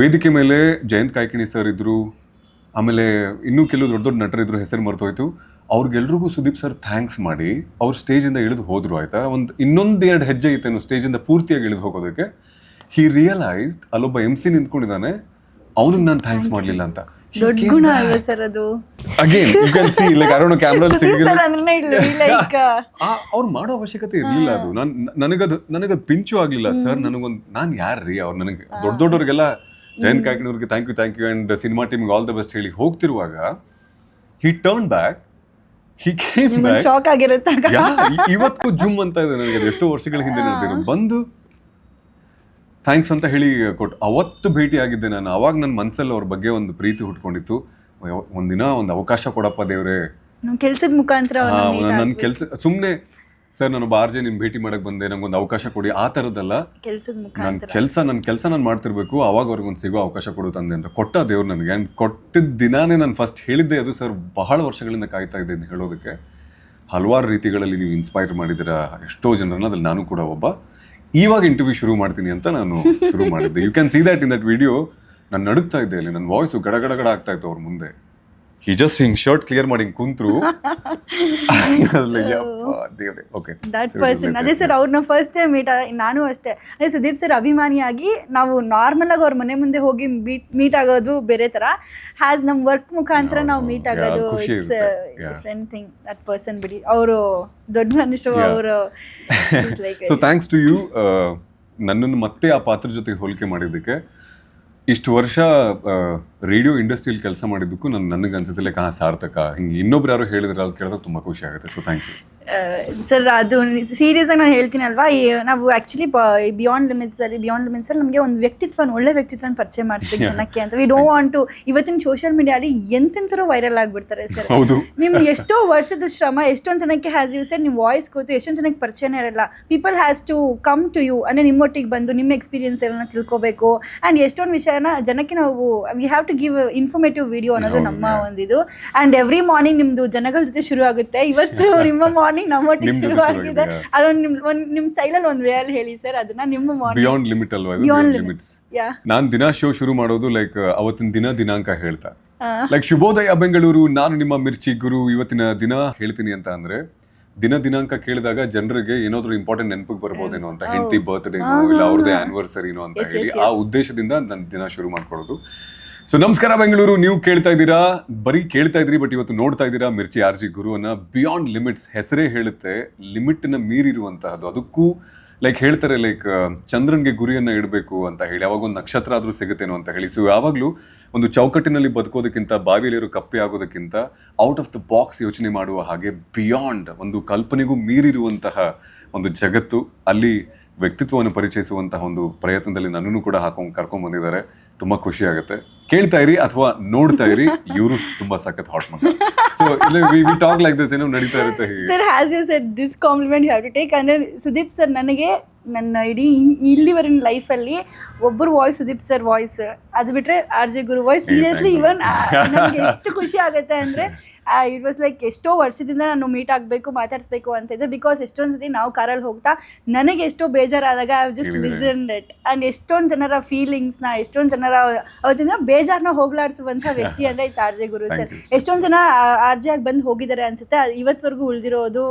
Speaker 2: ವೇದಿಕೆ ಮೇಲೆ ಜಯಂತ್ ಕಾಯ್ಕಿಣಿ ಸರ್ ಇದ್ದರು ಆಮೇಲೆ ಇನ್ನೂ ಕೆಲವು ದೊಡ್ಡ ದೊಡ್ಡ ನಟರಿದ್ರು ಹೆಸರು ಮರ್ತೋಯ್ತು ಅವ್ರಿಗೆಲ್ರಿಗೂ ಸುದೀಪ್ ಸರ್ ಥ್ಯಾಂಕ್ಸ್ ಮಾಡಿ ಅವ್ರು ಸ್ಟೇಜಿಂದ ಇಳಿದು ಹೋದರು ಆಯಿತಾ? ಒಂದು ಇನ್ನೊಂದು ಎರಡು ಹೆಜ್ಜೆ ಇತ್ತೇನು ಸ್ಟೇಜಿಂದ ಪೂರ್ತಿಯಾಗಿ ಇಳಿದು ಹೋಗೋದಕ್ಕೆ. ಹಿ ರಿಯಲೈಸ್ಡ್ ಅಲ್ಲೊಬ್ಬ ಎಂ ಸಿ ನಿಂತ್ಕೊಂಡಿದ್ದಾನೆ ಅವನಿಗೆ ನಾನು ಥ್ಯಾಂಕ್ಸ್ ಮಾಡಲಿಲ್ಲ ಅಂತ. Again you can see like ಅವ್ರು ಮಾಡೋ ಅವಶ್ಯಕತೆ ಇರಲಿಲ್ಲ ಅದು. ನನ್ ನನಗದು ನನಗದು ಪಿಂಚು ಆಗ್ಲಿಲ್ಲ ಸರ್. ನನಗೊಂದು ನಾನು ಯಾರ್ರೀ? ಅವ್ರು ನನಗೆ ದೊಡ್ಡ ದೊಡ್ಡವ್ರಿಗೆಲ್ಲ Jayant ಕಾಕಿನವ್ರಿಗೆ thank you thank you and cinema ಟೀಮ್ಗೆ ಆಲ್ ದ ಬೆಸ್ಟ್ ಹೇಳಿ ಹೋಗ್ತಿರುವಾಗ he turn back he came
Speaker 1: shock ಆಗಿರುತ್ತೆ
Speaker 2: ಇವತ್ತು ಜುಮ್ ಅಂತ ಇದೆ ನನಗೆ. ಎಷ್ಟೋ ವರ್ಷಗಳ ಹಿಂದೆ ನಡೆದಿರೋದು. ಬಂದು ಥ್ಯಾಂಕ್ಸ್ ಅಂತ ಹೇಳಿ ಕೊಟ್ಟು ಅವತ್ತು ಭೇಟಿ ಆಗಿದ್ದೆ ನಾನು. ಅವಾಗ ನನ್ನ ಮನಸ್ಸಲ್ಲಿ ಅವ್ರ ಬಗ್ಗೆ ಒಂದು ಪ್ರೀತಿ ಹುಟ್ಕೊಂಡಿತ್ತು. ಒಂದಿನ ಒಂದು ಅವಕಾಶ ಕೊಡಪ್ಪ ದೇವ್ರೆ.
Speaker 1: ಕೆಲಸದ ಕೆಲ್ಸದ ಮುಖಾಂತರ
Speaker 2: ನನ್ನ ಕೆಲಸ ಸುಮ್ಮನೆ ಸರ್ ನಾನು ಬಾರ್ಜೆ ನಿಮ್ ಭೇಟಿ ಮಾಡಕ್ ಬಂದೆ ನಂಗೊಂದು ಅವಕಾಶ ಕೊಡಿ. ಆ ತರದಲ್ಲ
Speaker 1: ನನ್
Speaker 2: ನನ್ನ
Speaker 1: ಮುಖಾಂತರ.
Speaker 2: ಕೆಲಸ ನನ್ನ ಕೆಲಸ ನಾನು ಮಾಡ್ತಿರ್ಬೇಕು ಅವಾಗ ಅವ್ರಿಗೊಂದು ಸಿಗೋ ಅವಕಾಶ ಕೊಡು ತಂದೆ ಅಂತ. ಕೊಟ್ಟ ದೇವ್ರು ನನಗೆ. ಆ್ಯಂಡ್ ಕೊಟ್ಟಿದ್ದ ದಿನಾನೇ ನಾನು ಫಸ್ಟ್ ಹೇಳಿದ್ದೆ ಅದು ಸರ್ ಬಹಳ ವರ್ಷಗಳಿಂದ ಕಾಯ್ತಾ ಇದ್ದೆ ಅಂತ ಹೇಳೋದಕ್ಕೆ. ಹಲವಾರು ರೀತಿಗಳಲ್ಲಿ ನೀವು ಇನ್ಸ್ಪೈರ್ ಮಾಡಿದ್ದೀರಾ ಎಷ್ಟೋ ಜನರನ್ನ ಅದ್ರಲ್ಲಿ ನಾನು ಕೂಡ ಒಬ್ಬ. ಇವಾಗ ಇಂಟರ್ವ್ಯೂ ಶುರು ಮಾಡ್ತೀನಿ ಅಂತ ನಾನು ಶುರು ಮಾಡಿದ್ದೆ. You can see that in that video ನಾನು ನಡುಗ್ತಾ ಇದ್ದೆ ಅಲ್ಲಿ ನನ್ನ ವಾಯ್ಸು ಗಡಗಡಗಡ ಗಡ ಗಡ ಆಗ್ತಾ ಇತ್ತು ಅವ್ರ ಮುಂದೆ. ಹಿ ಜಸ್ಟ್ ಹಿಂಗ್ ಶರ್ಟ್ ಕ್ಲಿಯರ್ ಮಾಡಿ ಹಿಂಗ್ ಕುಂತ್ರು. ಓಕೆ
Speaker 1: ದಟ್ ಪರ್ಸನ್ ಅದೇ ಸರ್ ಅವ್ರನ್ನ ಫಸ್ಟ್ ಟೈಮ್ ಮೀಟ್ ನಾನು ಅಷ್ಟೇ. ಅದೇ ಸುದೀಪ್ ಸರ್ ಅಭಿಮಾನಿಯಾಗಿ ನಾವು ನಾರ್ಮಲ್ ಆಗಿ ಅವ್ರ ಮನೆ ಮುಂದೆ ಹೋಗಿ ಮೀಟ್ ಮೀಟ್ ಆಗೋದು ಬೇರೆ ತರ. ಹ್ಯಾಸ್ ನಮ್ ವರ್ಕ್ ಮುಖಾಂತರ ನಾವು ಮೀಟ್ ಆಗೋದು. It's. Different thing that person ಬಿಡಿ. ಅವರು ದೊಡ್ಡ ಮನುಷ್ಯರು
Speaker 2: Yeah.
Speaker 1: ಅವರು
Speaker 2: ಸೊ ಥ್ಯಾಂಕ್ಸ್ ಟು ಯು ನನ್ನನ್ನು ಮತ್ತೆ ಆ ಪಾತ್ರ ಜೊತೆಗೆ ಹೋಲಿಕೆ ಮಾಡಿದ್ದಕ್ಕೆ ಇಷ್ಟು ವರ್ಷ ರೇಡಿಯೋ ಇಂಡಸ್ಟ್ರಿಯಲ್ಲಿ ಕೆಲಸ ಮಾಡಿದ್ದಕ್ಕೂ ನಾನು ನನಗೆ ಅನ್ಸುತ್ತೆ ಲೈಕ್ ಹಾ ಸಾರ್ಥಕ. ಹಿಂಗೆ ಇನ್ನೊಬ್ರು ಯಾರು ಹೇಳಿದ್ರೆ ಅಲ್ಲಿ ಕೇಳಿದ್ರೆ ತುಂಬ ಖುಷಿ ಆಗುತ್ತೆ. ಸೊ ಥ್ಯಾಂಕ್ ಯು
Speaker 1: ಸರ್ ಅದು ಸೀರಿಯಸ್ ಆಗಿ ನಾನು ಹೇಳ್ತೀನಿ ಅಲ್ವಾ? ಈ ನಾವು ಆ್ಯಕ್ಚುಲಿ ಬಿಯಾಂಡ್ ಲಿಮಿಟ್ಸ್ ಅಲ್ಲಿ ಬಿಯಾಂಡ್ ಲಿಮಿಟ್ಸ್ ಅಲ್ಲಿ ನಮಗೆ ಒಂದು ವ್ಯಕ್ತಿತ್ವ ಒಳ್ಳೆ ವ್ಯಕ್ತಿತ್ವನ ಪರಿಚಯ ಮಾಡಿಸ್ಬೇಕು *laughs* ಜನಕ್ಕೆ ಅಂತ. ವಿ ಡೋಂಟ್ ವಾಂಟ್ ಟು ಇವತ್ತಿನ ಸೋಷಿಯಲ್ ಮೀಡಿಯಾಲಿ ಎಂತೆಂತರ ವೈರಲ್ ಆಗಿಬಿಡ್ತಾರೆ ಸರ್.
Speaker 2: ಹೌದು.
Speaker 1: ನಿಮ್ ಎಷ್ಟೋ ವರ್ಷದ ಶ್ರಮ ಎಷ್ಟೊಂದು ಜನಕ್ಕೆ ಹ್ಯಾಸ್ ಯು ಸರ್ ನಿಮ್ಮ ವಾಯ್ಸ್ ಕೂತು ಎಷ್ಟೊಂದು ಜನಕ್ಕೆ ಪರಿಚಯನೇ ಇರಲ್ಲ. People has to come to you ಅಂದರೆ ನಿಮ್ಮೊಟ್ಟಿಗೆ ಬಂದು ನಿಮ್ಮ ಎಕ್ಸ್ಪೀರಿಯನ್ಸ್ ಎಲ್ಲ ತಿಳ್ಕೊಬೇಕು. ಆ್ಯಂಡ್ ಎಷ್ಟೊಂದು ವಿಷಯನ ಜನಕ್ಕೆ ನಾವು we have to to give informative video ಅನ್ನೋದು ನಮ್ಮ. ಒಂದಿದು. ಆ್ಯಂಡ್ ಎವ್ರಿ ಮಾರ್ನಿಂಗ್ ನಿಮ್ಮದು ಜನಗಳ ಜೊತೆ ಶುರು ಆಗುತ್ತೆ ಇವತ್ತು *laughs* ನಿಮ್ಮ ಮಾರ್ನಿಂಗ್ ನಮ್ಮೊಟ್ಟಿಗೆ
Speaker 2: ನಿಮ್ದು
Speaker 1: ಶುರು ಆಗಿದೆ ಅದೊಂದು ಅದೊಂದು ಒಂದ್ ನಿಮ್ಮ ಸ್ಟೈಲಲ್ಲಿ ಒಂದು ವೇಲ್ ಹೇಳಿ ಸರ್ ಅದನ್ನ ನಿಮ್ಮ ಮಾರ್ನಿಂಗ್
Speaker 2: ಬಿಯಾಂಡ್ ಲಿಮಿಟ್ ಅಲ್ವಾ ಬಿಯಾಂಡ್ ಲಿಮಿಟ್ಸ್ ನಾನ್ ದಿನ ಶೋ ಶುರು ಮಾಡೋದು ಲೈಕ್ ಅವತ್ತಿನ ದಿನ ದಿನಾಂಕ ಹೇಳ್ತಾ. ಲೈಕ್ ಶುಭೋದಯ ಬೆಂಗಳೂರು ನಾನು ನಿಮ್ಮ ಮಿರ್ಚಿ ಗುರು ಇವತ್ತಿನ ದಿನ ಹೇಳ್ತೀನಿ ಅಂತ ಅಂದ್ರೆ ದಿನ ದಿನಾಂಕ ಕೇಳಿದಾಗ ಜನರಿಗೆ ಏನಾದ್ರು ಇಂಪಾರ್ಟೆಂಟ್ ನೆನಪಿಗೆ ಬರ್ಬೋದೇನೋ ಅಂತ ಹೆಂಡತಿ ಬರ್ತ್ಡೇನೋ ಇಲ್ಲ ಅವ್ರದ್ದೇ ಆನಿವರ್ಸರಿನೋ ಅಂತ ಹೇಳಿ ಆ ಉದ್ದೇಶದಿಂದ ನನ್ನ ದಿನ ಶುರು ಮಾಡ್ಕೊಳ್ಳೋದು. ಸೊ ನಮಸ್ಕಾರ ಬೆಂಗಳೂರು. ನೀವು ಕೇಳ್ತಾ ಇದ್ದೀರಾ? ಬರೀ ಕೇಳ್ತಾ ಇದ್ದೀರಿ ಬಟ್ ಇವತ್ತು ನೋಡ್ತಾ ಇದ್ದೀರಾ ಮಿರ್ಚಿ ಆರ್ ಜಿ ಗುರುವನ್ನ. ಬಿಯಾಂಡ್ ಲಿಮಿಟ್ಸ್ ಹೆಸರೇ ಹೇಳುತ್ತೆ ಲಿಮಿಟ್ನ ಮೀರಿರುವಂತಹದ್ದು. ಅದಕ್ಕೂ ಲೈಕ್ ಹೇಳ್ತಾರೆ ಲೈಕ್ ಚಂದ್ರನ್ಗೆ ಗುರಿಯನ್ನ ಇಡಬೇಕು ಅಂತ ಹೇಳಿ. ಯಾವಾಗ ಒಂದು ನಕ್ಷತ್ರ ಆದರೂ ಸಿಗುತ್ತೇನೋ ಅಂತ ಹೇಳಿ. ಸೊ ಯಾವಾಗಲೂ ಒಂದು ಚೌಕಟ್ಟಿನಲ್ಲಿ ಬದುಕೋದಕ್ಕಿಂತ, ಬಾವಿಯಲ್ಲಿರೋ ಕಪ್ಪೆ ಆಗೋದಕ್ಕಿಂತ ಔಟ್ ಆಫ್ ದ ಬಾಕ್ಸ್ ಯೋಚನೆ ಮಾಡುವ ಹಾಗೆ ಬಿಯಾಂಡ್ ಒಂದು ಕಲ್ಪನೆಗೂ ಮೀರಿರುವಂತಹ ಒಂದು ಜಗತ್ತು, ಅಲ್ಲಿ ವ್ಯಕ್ತಿತ್ವವನ್ನು ಪರಿಚಯಿಸುವಂತಹ ಒಂದು ಪ್ರಯತ್ನದಲ್ಲಿ ನನ್ನನ್ನು ಕೂಡ ಹಾಕೊಂಡು ಕರ್ಕೊಂಡು ಬಂದಿದ್ದಾರೆ. ತುಂಬ ಖುಷಿ ಆಗುತ್ತೆ. ಕೇಳ್ತಾ ಇರಿ ಅಥವಾ ನೋಡ್ತಾ ಇರಿ ಇವರು ತುಂಬಾ ಸಖತ್ ಹಾಟ್ ಮಗ. So we talk like this ಏನೋ ನಡೀತಾ ಇರುತ್ತೆ ಹೀಗೆ.
Speaker 1: Sir has you set this compliment have to take ಅಂದರೆ ಸುದೀಪ್ ಸರ್ ನನಗೆ ನನ್ನ ಇಡೀ ಇಲ್ಲಿವರೆಗಿನ ಲೈಫಲ್ಲಿ ಒಬ್ಬರು ವಾಯ್ಸ್ ಸುದೀಪ್ ಸರ್ ವಾಯ್ಸ್ ಅದು ಬಿಟ್ಟರೆ R J Guru voice seriously even ನನಗೆ ಎಷ್ಟು ಖುಷಿ ಆಗುತ್ತೆ ಅಂದರೆ ಇಟ್ ವಾಸ್ ಲೈಕ್ ಎಷ್ಟೋ ವರ್ಷದಿಂದ ನಾನು ಮೀಟ್ ಆಗಬೇಕು ಮಾತಾಡಿಸ್ಬೇಕು ಅಂತ ಇದ್ದೆ. ಬಿಕಾಸ್ ಎಷ್ಟೊಂದು ಸತಿ ನಾವು ಕಾರಲ್ಲಿ ಹೋಗ್ತಾ ನನಗೆ ಎಷ್ಟೋ ಬೇಜಾರಾದಾಗ I just. Listen it and ಎಷ್ಟೊಂದು ಜನರ ಫೀಲಿಂಗ್ಸ್ನ ಎಷ್ಟೊಂದು ಜನರ ಅವತ್ತಿಂದ ಬೇಜಾರನ್ನ ಹೋಗ್ಲಾಡಿಸುವಂಥ *laughs* ವ್ಯಕ್ತಿ ಅಂದರೆ it's R J Guru sir ಎಷ್ಟೊಂದು ಜನ ಆರ್ ಜೆ ಆಗಿ ಬಂದು ಹೋಗಿದ್ದಾರೆ ಅನ್ಸುತ್ತೆ. ಇವತ್ವರೆಗೂ ಉಳಿದಿರೋದು.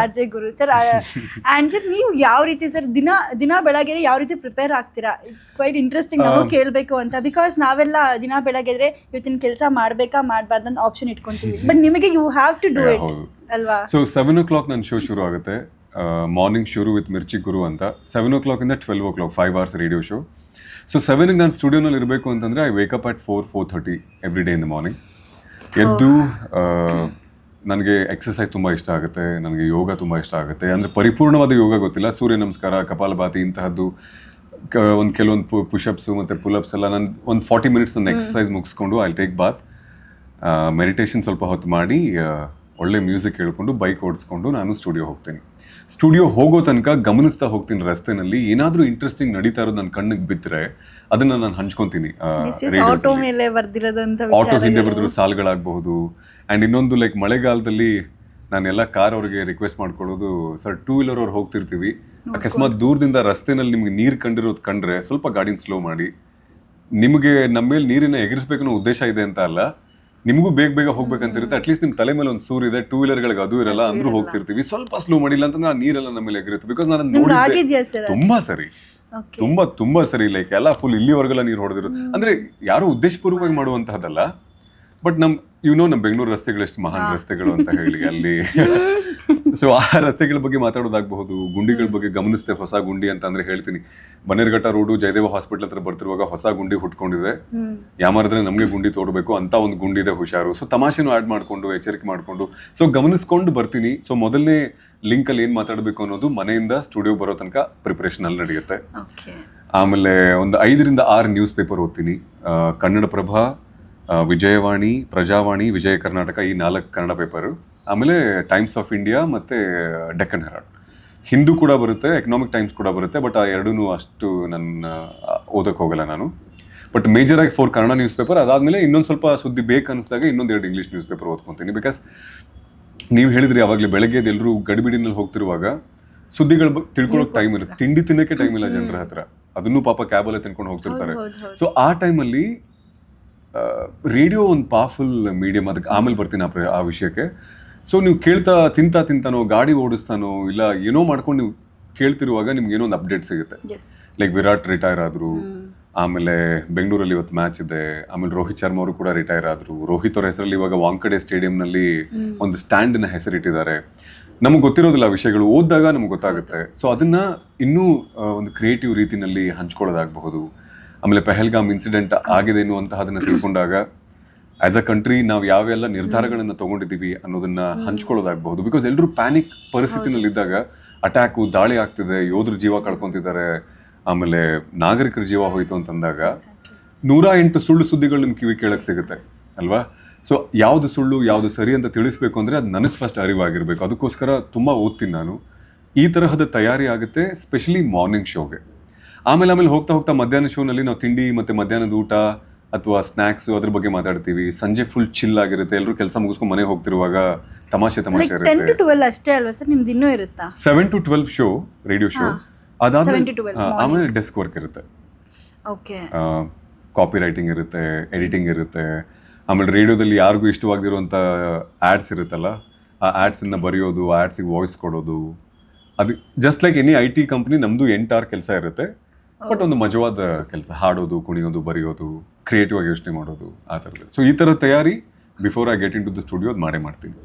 Speaker 1: R J Guru sir and sir ನೀವು ಯಾವ ರೀತಿ ಸರ್ ದಿನ ದಿನ ಬೆಳಗ್ಗೆ ಯಾವ ರೀತಿ ಪ್ರಿಪೇರ್ ಆಗ್ತೀರಾ? ಇಟ್ಸ್ ಕ್ವೈಟ್ ಇಂಟ್ರೆಸ್ಟಿಂಗ್ ನಾವು ಕೇಳಬೇಕು ಅಂತ. ಬಿಕಾಸ್ ನಾವೆಲ್ಲ ದಿನ ಬೆಳಗ್ಗೆ ಎದ್ರೆ ಇವತ್ತಿನ ಕೆಲಸ ಮಾಡಬೇಕಾ ಮಾಡಬಾರ್ದು ಅಂತ ಆಪ್ಷನ್ ಇಟ್ಕೊಂತೀವಿ. ಬಟ್ ನಿಮಗೆ you have to do it ಅಲ್ವಾ?
Speaker 2: ಸೊ ಸೆವೆನ್ ಓ ಕ್ಲಾಕ್ ನನ್ನ ಶೋ ಶುರು ಆಗುತ್ತೆ. ಮಾರ್ನಿಂಗ್ ಶುರು ವಿತ್ ಮಿರ್ಚಿ ಗುರು ಅಂತ. ಸೆವೆನ್ ಓ ಕ್ಲಾಕಿಂದ twelve o'clock five hours radio show so ಸೆವೆನ್ಗೆ ನಾನು ಸ್ಟುಡಿಯೋನಲ್ಲಿ ಇರಬೇಕು ಅಂತಂದರೆ I wake up at four four thirty every day in the morning ಎದ್ದು ನನಗೆ ಎಕ್ಸಸೈಸ್ ತುಂಬ ಇಷ್ಟ ಆಗುತ್ತೆ. ನನಗೆ ಯೋಗ ತುಂಬ ಇಷ್ಟ ಆಗುತ್ತೆ. ಅಂದರೆ ಪರಿಪೂರ್ಣವಾದ ಯೋಗ ಗೊತ್ತಿಲ್ಲ. ಸೂರ್ಯ ನಮಸ್ಕಾರ ಕಪಾಲಭಾತಿ ಇಂತಹದ್ದು. ಒಂದು ಕೆಲವೊಂದು ಪುಷಪ್ಸು ಮತ್ತು ಪುಲಪ್ಸ್ ಎಲ್ಲ ನಾನು ಒಂದು ಫಾರ್ಟಿ ಮಿನಿಟ್ಸ್ ನನ್ನ ಎಕ್ಸಸೈಸ್ ಮುಗಿಸ್ಕೊಂಡು ಐ ಟೇಕ್ ಬಾತ್ ಮೆಡಿಟೇಷನ್ ಸ್ವಲ್ಪ ಹೊತ್ತು ಮಾಡಿ ಒಳ್ಳೆ ಮ್ಯೂಸಿಕ್ ಕೇಳಿಕೊಂಡು ಬೈಕ್ ಓಡಿಸ್ಕೊಂಡು ನಾನು ಸ್ಟುಡಿಯೋ ಹೋಗ್ತೀನಿ. ಸ್ಟುಡಿಯೋ ಹೋಗೋ ತನಕ ಗಮನಿಸ್ತಾ ಹೋಗ್ತೀನಿ ರಸ್ತೆನಲ್ಲಿ. ಏನಾದರೂ ಇಂಟ್ರೆಸ್ಟಿಂಗ್ ನಡೀತಾ ಇರೋದು ನನ್ನ ಕಣ್ಣಿಗೆ ಬಿದ್ದರೆ ಅದನ್ನು ನಾನು ಹಂಚ್ಕೊತೀನಿ
Speaker 1: ಆಟೋ
Speaker 2: ಹಿಂದೆ ಬರೆದಿರೋ ಸಾಲ್ಗಳಾಗಬಹುದು. ಆ್ಯಂಡ್ ಇನ್ನೊಂದು ಲೈಕ್ ಮಳೆಗಾಲದಲ್ಲಿ ನಾನೆಲ್ಲ ಕಾರ್ ಅವ್ರಿಗೆ ರಿಕ್ವೆಸ್ಟ್ ಮಾಡ್ಕೊಳ್ಳೋದು ಸರ್ ಟೂ ವೀಲರ್ ಅವ್ರು ಹೋಗ್ತಿರ್ತೀವಿ. ಅಕಸ್ಮಾತ್ ದೂರದಿಂದ ರಸ್ತೆನಲ್ಲಿ ನಿಮಗೆ ನೀರು ಕಂಡಿರೋದು ಕಂಡ್ರೆ ಸ್ವಲ್ಪ ಗಾಡಿನ ಸ್ಲೋ ಮಾಡಿ. ನಿಮಗೆ ನಮ್ಮ ಮೇಲೆ ನೀರಿನ ಎಗರಿಸ್ಬೇಕನ್ನೋ ಉದ್ದೇಶ ಇದೆ ಅಂತ ಅಲ್ಲ ನಿಮಗೂ ಬೇಗ ಬೇಗ ಹೋಗ್ಬೇಕಂತ ಇರುತ್ತೆ ಅಟ್ಲೀಸ್ಟ್ ನಿಮ್ಮ ತಲೆ ಮೇಲೆ ಒಂದು ಸೂರ್ ಇದೆ ಟೂ ವೀಲರ್ಗಳಿಗೆ ಅದು ಇರಲ್ಲ ಅಂದ್ರೂ ಹೋಗ್ತಿರ್ತೀವಿ. ಸ್ವಲ್ಪ ಸ್ಲೋ ಮಾಡಿಲ್ಲ ಅಂತಂದ್ರೆ ನೀರೆಲ್ಲ ನಮ್ಮ ಮೇಲೆ ಎಗರುತ್ತೆ ಬಿಕಾಸ್ ನಾನು ನೋಡಿದ್ದೆ. ತುಂಬಾ ಸರಿ. ತುಂಬಾ ತುಂಬಾ ಸರಿ. ಲೈಕ್ ಎಲ್ಲ ಫುಲ್ ಇಲ್ಲಿವರೆಗೆಲ್ಲ ನೀರು ಹೊಡೆದಿರು ಅಂದ್ರೆ ಯಾರು ಉದ್ದೇಶಪೂರ್ವಕವಾಗಿ ಮಾಡುವಂತಹದ್ದಲ್ಲ. ಬಟ್ ನಮ್ ಯು ನೋ ನಮ್ಮ ಬೆಂಗಳೂರು ರಸ್ತೆಗಳು ಎಷ್ಟು ಮಹಾನ್ ರಸ್ತೆಗಳು ಅಂತ ಹೇಳಿ ಅಲ್ಲಿ. *laughs* ಸೊ ಆ ರಸ್ತೆಗಳ ಬಗ್ಗೆ ಮಾತಾಡೋದಾಗಬಹುದು ಗುಂಡಿಗಳ ಬಗ್ಗೆ ಗಮನಿಸ್ತೇ ಹೊಸ ಗುಂಡಿ ಅಂತ ಅಂದ್ರೆ ಹೇಳ್ತೀನಿ. ಬನ್ನೇರ್ಘಟ್ಟ ರೋಡು ಜಯದೇವ ಹಾಸ್ಪಿಟಲ್ ಹತ್ರ ಬರ್ತಿರುವಾಗ ಹೊಸ ಗುಂಡಿ ಹುಟ್ಕೊಂಡಿದೆ. ಯಾಮಾರಿದ್ರೆ ನಮಗೆ ಗುಂಡಿ ತೋಡಬೇಕು ಅಂತ ಒಂದು ಗುಂಡಿ ಇದೆ ಹುಷಾರು. ಸೊ ತಮಾಷೆನೂ ಆ್ಯಡ್ ಮಾಡಿಕೊಂಡು ಎಚ್ಚರಿಕೆ ಮಾಡಿಕೊಂಡು. ಸೊ ಗಮನಿಸ್ಕೊಂಡು ಬರ್ತೀನಿ. ಸೊ ಮೊದಲನೇ ಲಿಂಕಲ್ಲಿ ಏನು ಮಾತಾಡಬೇಕು ಅನ್ನೋದು ಮನೆಯಿಂದ ಸ್ಟುಡಿಯೋ ಬರೋ ತನಕ ಪ್ರಿಪರೇಷನ್ ಅಲ್ಲಿ ನಡೆಯುತ್ತೆ. ಆಮೇಲೆ ಒಂದು ಐದರಿಂದ ಆರು ನ್ಯೂಸ್ ಪೇಪರ್ ಓದ್ತೀನಿ. ಕನ್ನಡ ಕನ್ನಡಪ್ರಭ ವಿಜಯವಾಣಿ ಪ್ರಜಾವಾಣಿ ವಿಜಯ ಕರ್ನಾಟಕ ಈ ನಾಲ್ಕು ಕನ್ನಡ ಪೇಪರು ಆಮೇಲೆ ಟೈಮ್ಸ್ ಆಫ್ ಇಂಡಿಯಾ ಮತ್ತು ಡೆಕ್ಕನ್ ಹೆರಾಲ್ಡ್ ಹಿಂದೂ ಕೂಡ ಬರುತ್ತೆ ಎಕನಾಮಿಕ್ ಟೈಮ್ಸ್ ಕೂಡ ಬರುತ್ತೆ ಬಟ್ ಆ ಎರಡೂ ಅಷ್ಟು ನನ್ನ ಓದಕ್ಕೆ ಹೋಗಲ್ಲ ನಾನು. ಬಟ್ ಮೇಜರ್ ಆಗಿ ಫೋರ್ ಕನ್ನಡ ನ್ಯೂಸ್ ಪೇಪರ್ ಅದಾದಮೇಲೆ ಇನ್ನೊಂದು ಸ್ವಲ್ಪ ಸುದ್ದಿ ಬೇಕು ಅನಿಸಿದಾಗ ಇನ್ನೊಂದು ಎರಡು ಇಂಗ್ಲೀಷ್ ನ್ಯೂಸ್ ಪೇಪರ್ ಓದ್ಕೊತೀನಿ. ಬಿಕಾಸ್ ನೀವು ಹೇಳಿದ್ರಿ ಆವಾಗಲೇ ಬೆಳಗ್ಗೆ ಎಲ್ಲರೂ ಗಡಿಬಿಡಿನಲ್ಲಿ ಹೋಗ್ತಿರುವಾಗ ಸುದ್ದಿಗಳು ಬಗ್ಗೆ ತಿಳ್ಕೊಳ್ಳೋಕೆ ಟೈಮ್ ಇಲ್ಲ. ತಿಂಡಿ ತಿನ್ನಕ್ಕೆ ಟೈಮ್ ಇಲ್ಲ ಜನರ ಹತ್ರ. ಅದನ್ನು ಪಾಪ ಕ್ಯಾಬಲ್ಲೇ ತಿನ್ಕೊಂಡು ಹೋಗ್ತಿರ್ತಾರೆ. ಸೊ ಆ ಟೈಮಲ್ಲಿ ರೇಡಿಯೋ ಒಂದು ಪವರ್ಫುಲ್ ಮೀಡಿಯಂ ಅದಕ್ಕೆ ಆಮೇಲೆ ಬರ್ತೀನಿ ಆ ಪ್ರ- ಆ ವಿಷಯಕ್ಕೆ. ಸೊ ನೀವು ಕೇಳ್ತಾ ತಿಂತಾ ತಿಂತಾನೋ ಗಾಡಿ ಓಡಿಸ್ತಾನೋ ಇಲ್ಲ ಏನೋ ಮಾಡ್ಕೊಂಡು ನೀವು ಕೇಳ್ತಿರುವಾಗ ನಿಮ್ಗೆ ಏನೋ ಒಂದು ಅಪ್ಡೇಟ್ ಸಿಗುತ್ತೆ. ಲೈಕ್ ವಿರಾಟ್ ರಿಟೈರ್ ಆದ್ರು ಆಮೇಲೆ ಬೆಂಗಳೂರಲ್ಲಿ ಇವತ್ತು ಮ್ಯಾಚ್ ಇದೆ ಆಮೇಲೆ ರೋಹಿತ್ ಶರ್ಮಾ ಅವರು ಕೂಡ ರಿಟೈರ್ ಆದ್ರು. ರೋಹಿತ್ ಅವರ ಹೆಸರಲ್ಲಿ ಇವಾಗ ವಾಂಕಡೆ ಸ್ಟೇಡಿಯಂನಲ್ಲಿ ಒಂದು ಸ್ಟ್ಯಾಂಡ್ನ ಹೆಸರಿಟ್ಟಿದ್ದಾರೆ. ನಮಗೆ ಗೊತ್ತಿರೋದಿಲ್ಲ ಆ ವಿಷಯಗಳು ಓದಿದಾಗ ನಮ್ಗೆ ಗೊತ್ತಾಗುತ್ತೆ. ಸೊ ಅದನ್ನ ಇನ್ನೂ ಒಂದು ಕ್ರಿಯೇಟಿವ್ ರೀತಿನಲ್ಲಿ ಹಂಚ್ಕೊಳ್ಳೋದಾಗಬಹುದು. ಆಮೇಲೆ ಪೆಹಲ್ಗಾಮ್ ಇನ್ಸಿಡೆಂಟ್ ಆಗಿದೆ ಅನ್ನುವಂತಹದನ್ನ ತಿಳ್ಕೊಂಡಾಗ ಆಸ್ ಅ ಕಂಟ್ರಿ ನಾವು ಯಾವೆಲ್ಲ ನಿರ್ಧಾರಗಳನ್ನ ತಗೊಂಡಿದ್ದೀವಿ ಅನ್ನೋದನ್ನ ಹಂಚ್ಕೊಳ್ಳೋದಾಗಬಹುದು. ಬಿಕಾಸ್ ಎಲ್ಲರೂ ಪ್ಯಾನಿಕ್ ಪರಿಸ್ಥಿತಿನಲ್ಲಿ ಇದ್ದಾಗ ಅಟ್ಯಾಕು ದಾಳಿ ಆಗ್ತಿದೆ ಯೋಧರ ಜೀವ ಕಳ್ಕೊಂತಿದ್ದಾರೆ ಆಮೇಲೆ ನಾಗರಿಕರ ಜೀವ ಹೋಯಿತು ಅಂತಂದಾಗ ನೂರ ಎಂಟು ಸುಳ್ಳು ಸುದ್ದಿಗಳು ನಿಮ್ಮ ಕಿವಿ ಕೇಳಕ್ ಸಿಗುತ್ತೆ ಅಲ್ವಾ? ಸೊ ಯಾವುದು ಸುಳ್ಳು ಯಾವುದು ಸರಿ ಅಂತ ತಿಳಿಸ್ಬೇಕು ಅಂದರೆ ಅದು ನನಗೆ ಫಸ್ಟ್ ಅರಿವಾಗಿರ್ಬೇಕು. ಅದಕ್ಕೋಸ್ಕರ ತುಂಬ ಓದ್ತೀನಿ ನಾನು. ಈ ತರಹದ ತಯಾರಿ ಆಗುತ್ತೆ ಸ್ಪೆಷಲಿ ಮಾರ್ನಿಂಗ್ ಶೋಗೆ ಆಮೇಲೆ ಆಮೇಲೆ ಹೋಗ್ತಾ ಹೋಗ್ತಾ ಮಧ್ಯಾಹ್ನ ಶೋನಲ್ಲಿ ನಾವು ತಿಂಡಿ ಮತ್ತು ಮಧ್ಯಾಹ್ನದ ಊಟ ಅಥವಾ ಸ್ನಾಕ್ಸ್ ಅದ್ರ ಬಗ್ಗೆ ಮಾತಾಡ್ತೀವಿ. ಸಂಜೆ ಫುಲ್ ಚಿಲ್ ಆಗಿರುತ್ತೆ. ಎಲ್ಲರೂ ಕೆಲಸ ಮುಗಿಸ್ಕೊಂಡು ಮನೆಗೆ ಹೋಗ್ತಿರುವಾಗ ತಮಾಷೆ ತಮಾಷೆ
Speaker 1: ಲೈಕ್ ಟೆನ್ ಟು
Speaker 2: ಇರುತ್ತೆ.
Speaker 1: ಟ್ವೆಲ್ ಅಷ್ಟೇ ಅಲ್ವಾ ಸರ್? ನಿಮ್ದು ಇನ್ನೂ ಇರುತ್ತಾ?
Speaker 2: Seven to twelve show radio show ಅದಾದ್ಮೇಲೆ
Speaker 1: 7 to 12
Speaker 2: ಹಾ, ಆಮೇಲೆ ಡೆಸ್ಕ್ ವರ್ಕ್ ಇರುತ್ತೆ.
Speaker 1: ಓಕೆ
Speaker 2: ಕಾಪಿ ರೈಟಿಂಗ್ ಇರುತ್ತೆ ಎಡಿಟಿಂಗ್ ಇರುತ್ತೆ. ಆಮೇಲೆ ರೇಡಿಯೋದಲ್ಲಿ ಯಾರಿಗೂ ಇಷ್ಟವಾಗಿರುವಂಥ ಆ್ಯಡ್ಸ್ ಇರುತ್ತಲ್ಲ ಆ ಆ್ಯಡ್ಸನ್ನ ಬರೆಯೋದು ಆ್ಯಡ್ಸಿಗೆ ವಾಯ್ಸ್ ಕೊಡೋದು. ಅದು just like any I T company ನಮ್ಮದು ಎಂಟಾರ್ ಕೆಲಸ ಇರುತ್ತೆ. ಬಟ್ ಒಂದು ಮಜವಾದ ಕೆಲಸ, ಹಾಡೋದು, ಕುಣಿಯೋದು, ಬರೆಯೋದು ಕ್ರಿಯೇಟಿವ್ ಆಗಿ ಯೋಚನೆ ಮಾಡೋದು, ಆ ಥರದ್ದು. ಸೊ ಈ ಥರ ತಯಾರಿ before I get into the studio ಮಾಡೇ ಮಾಡ್ತೀನಿ.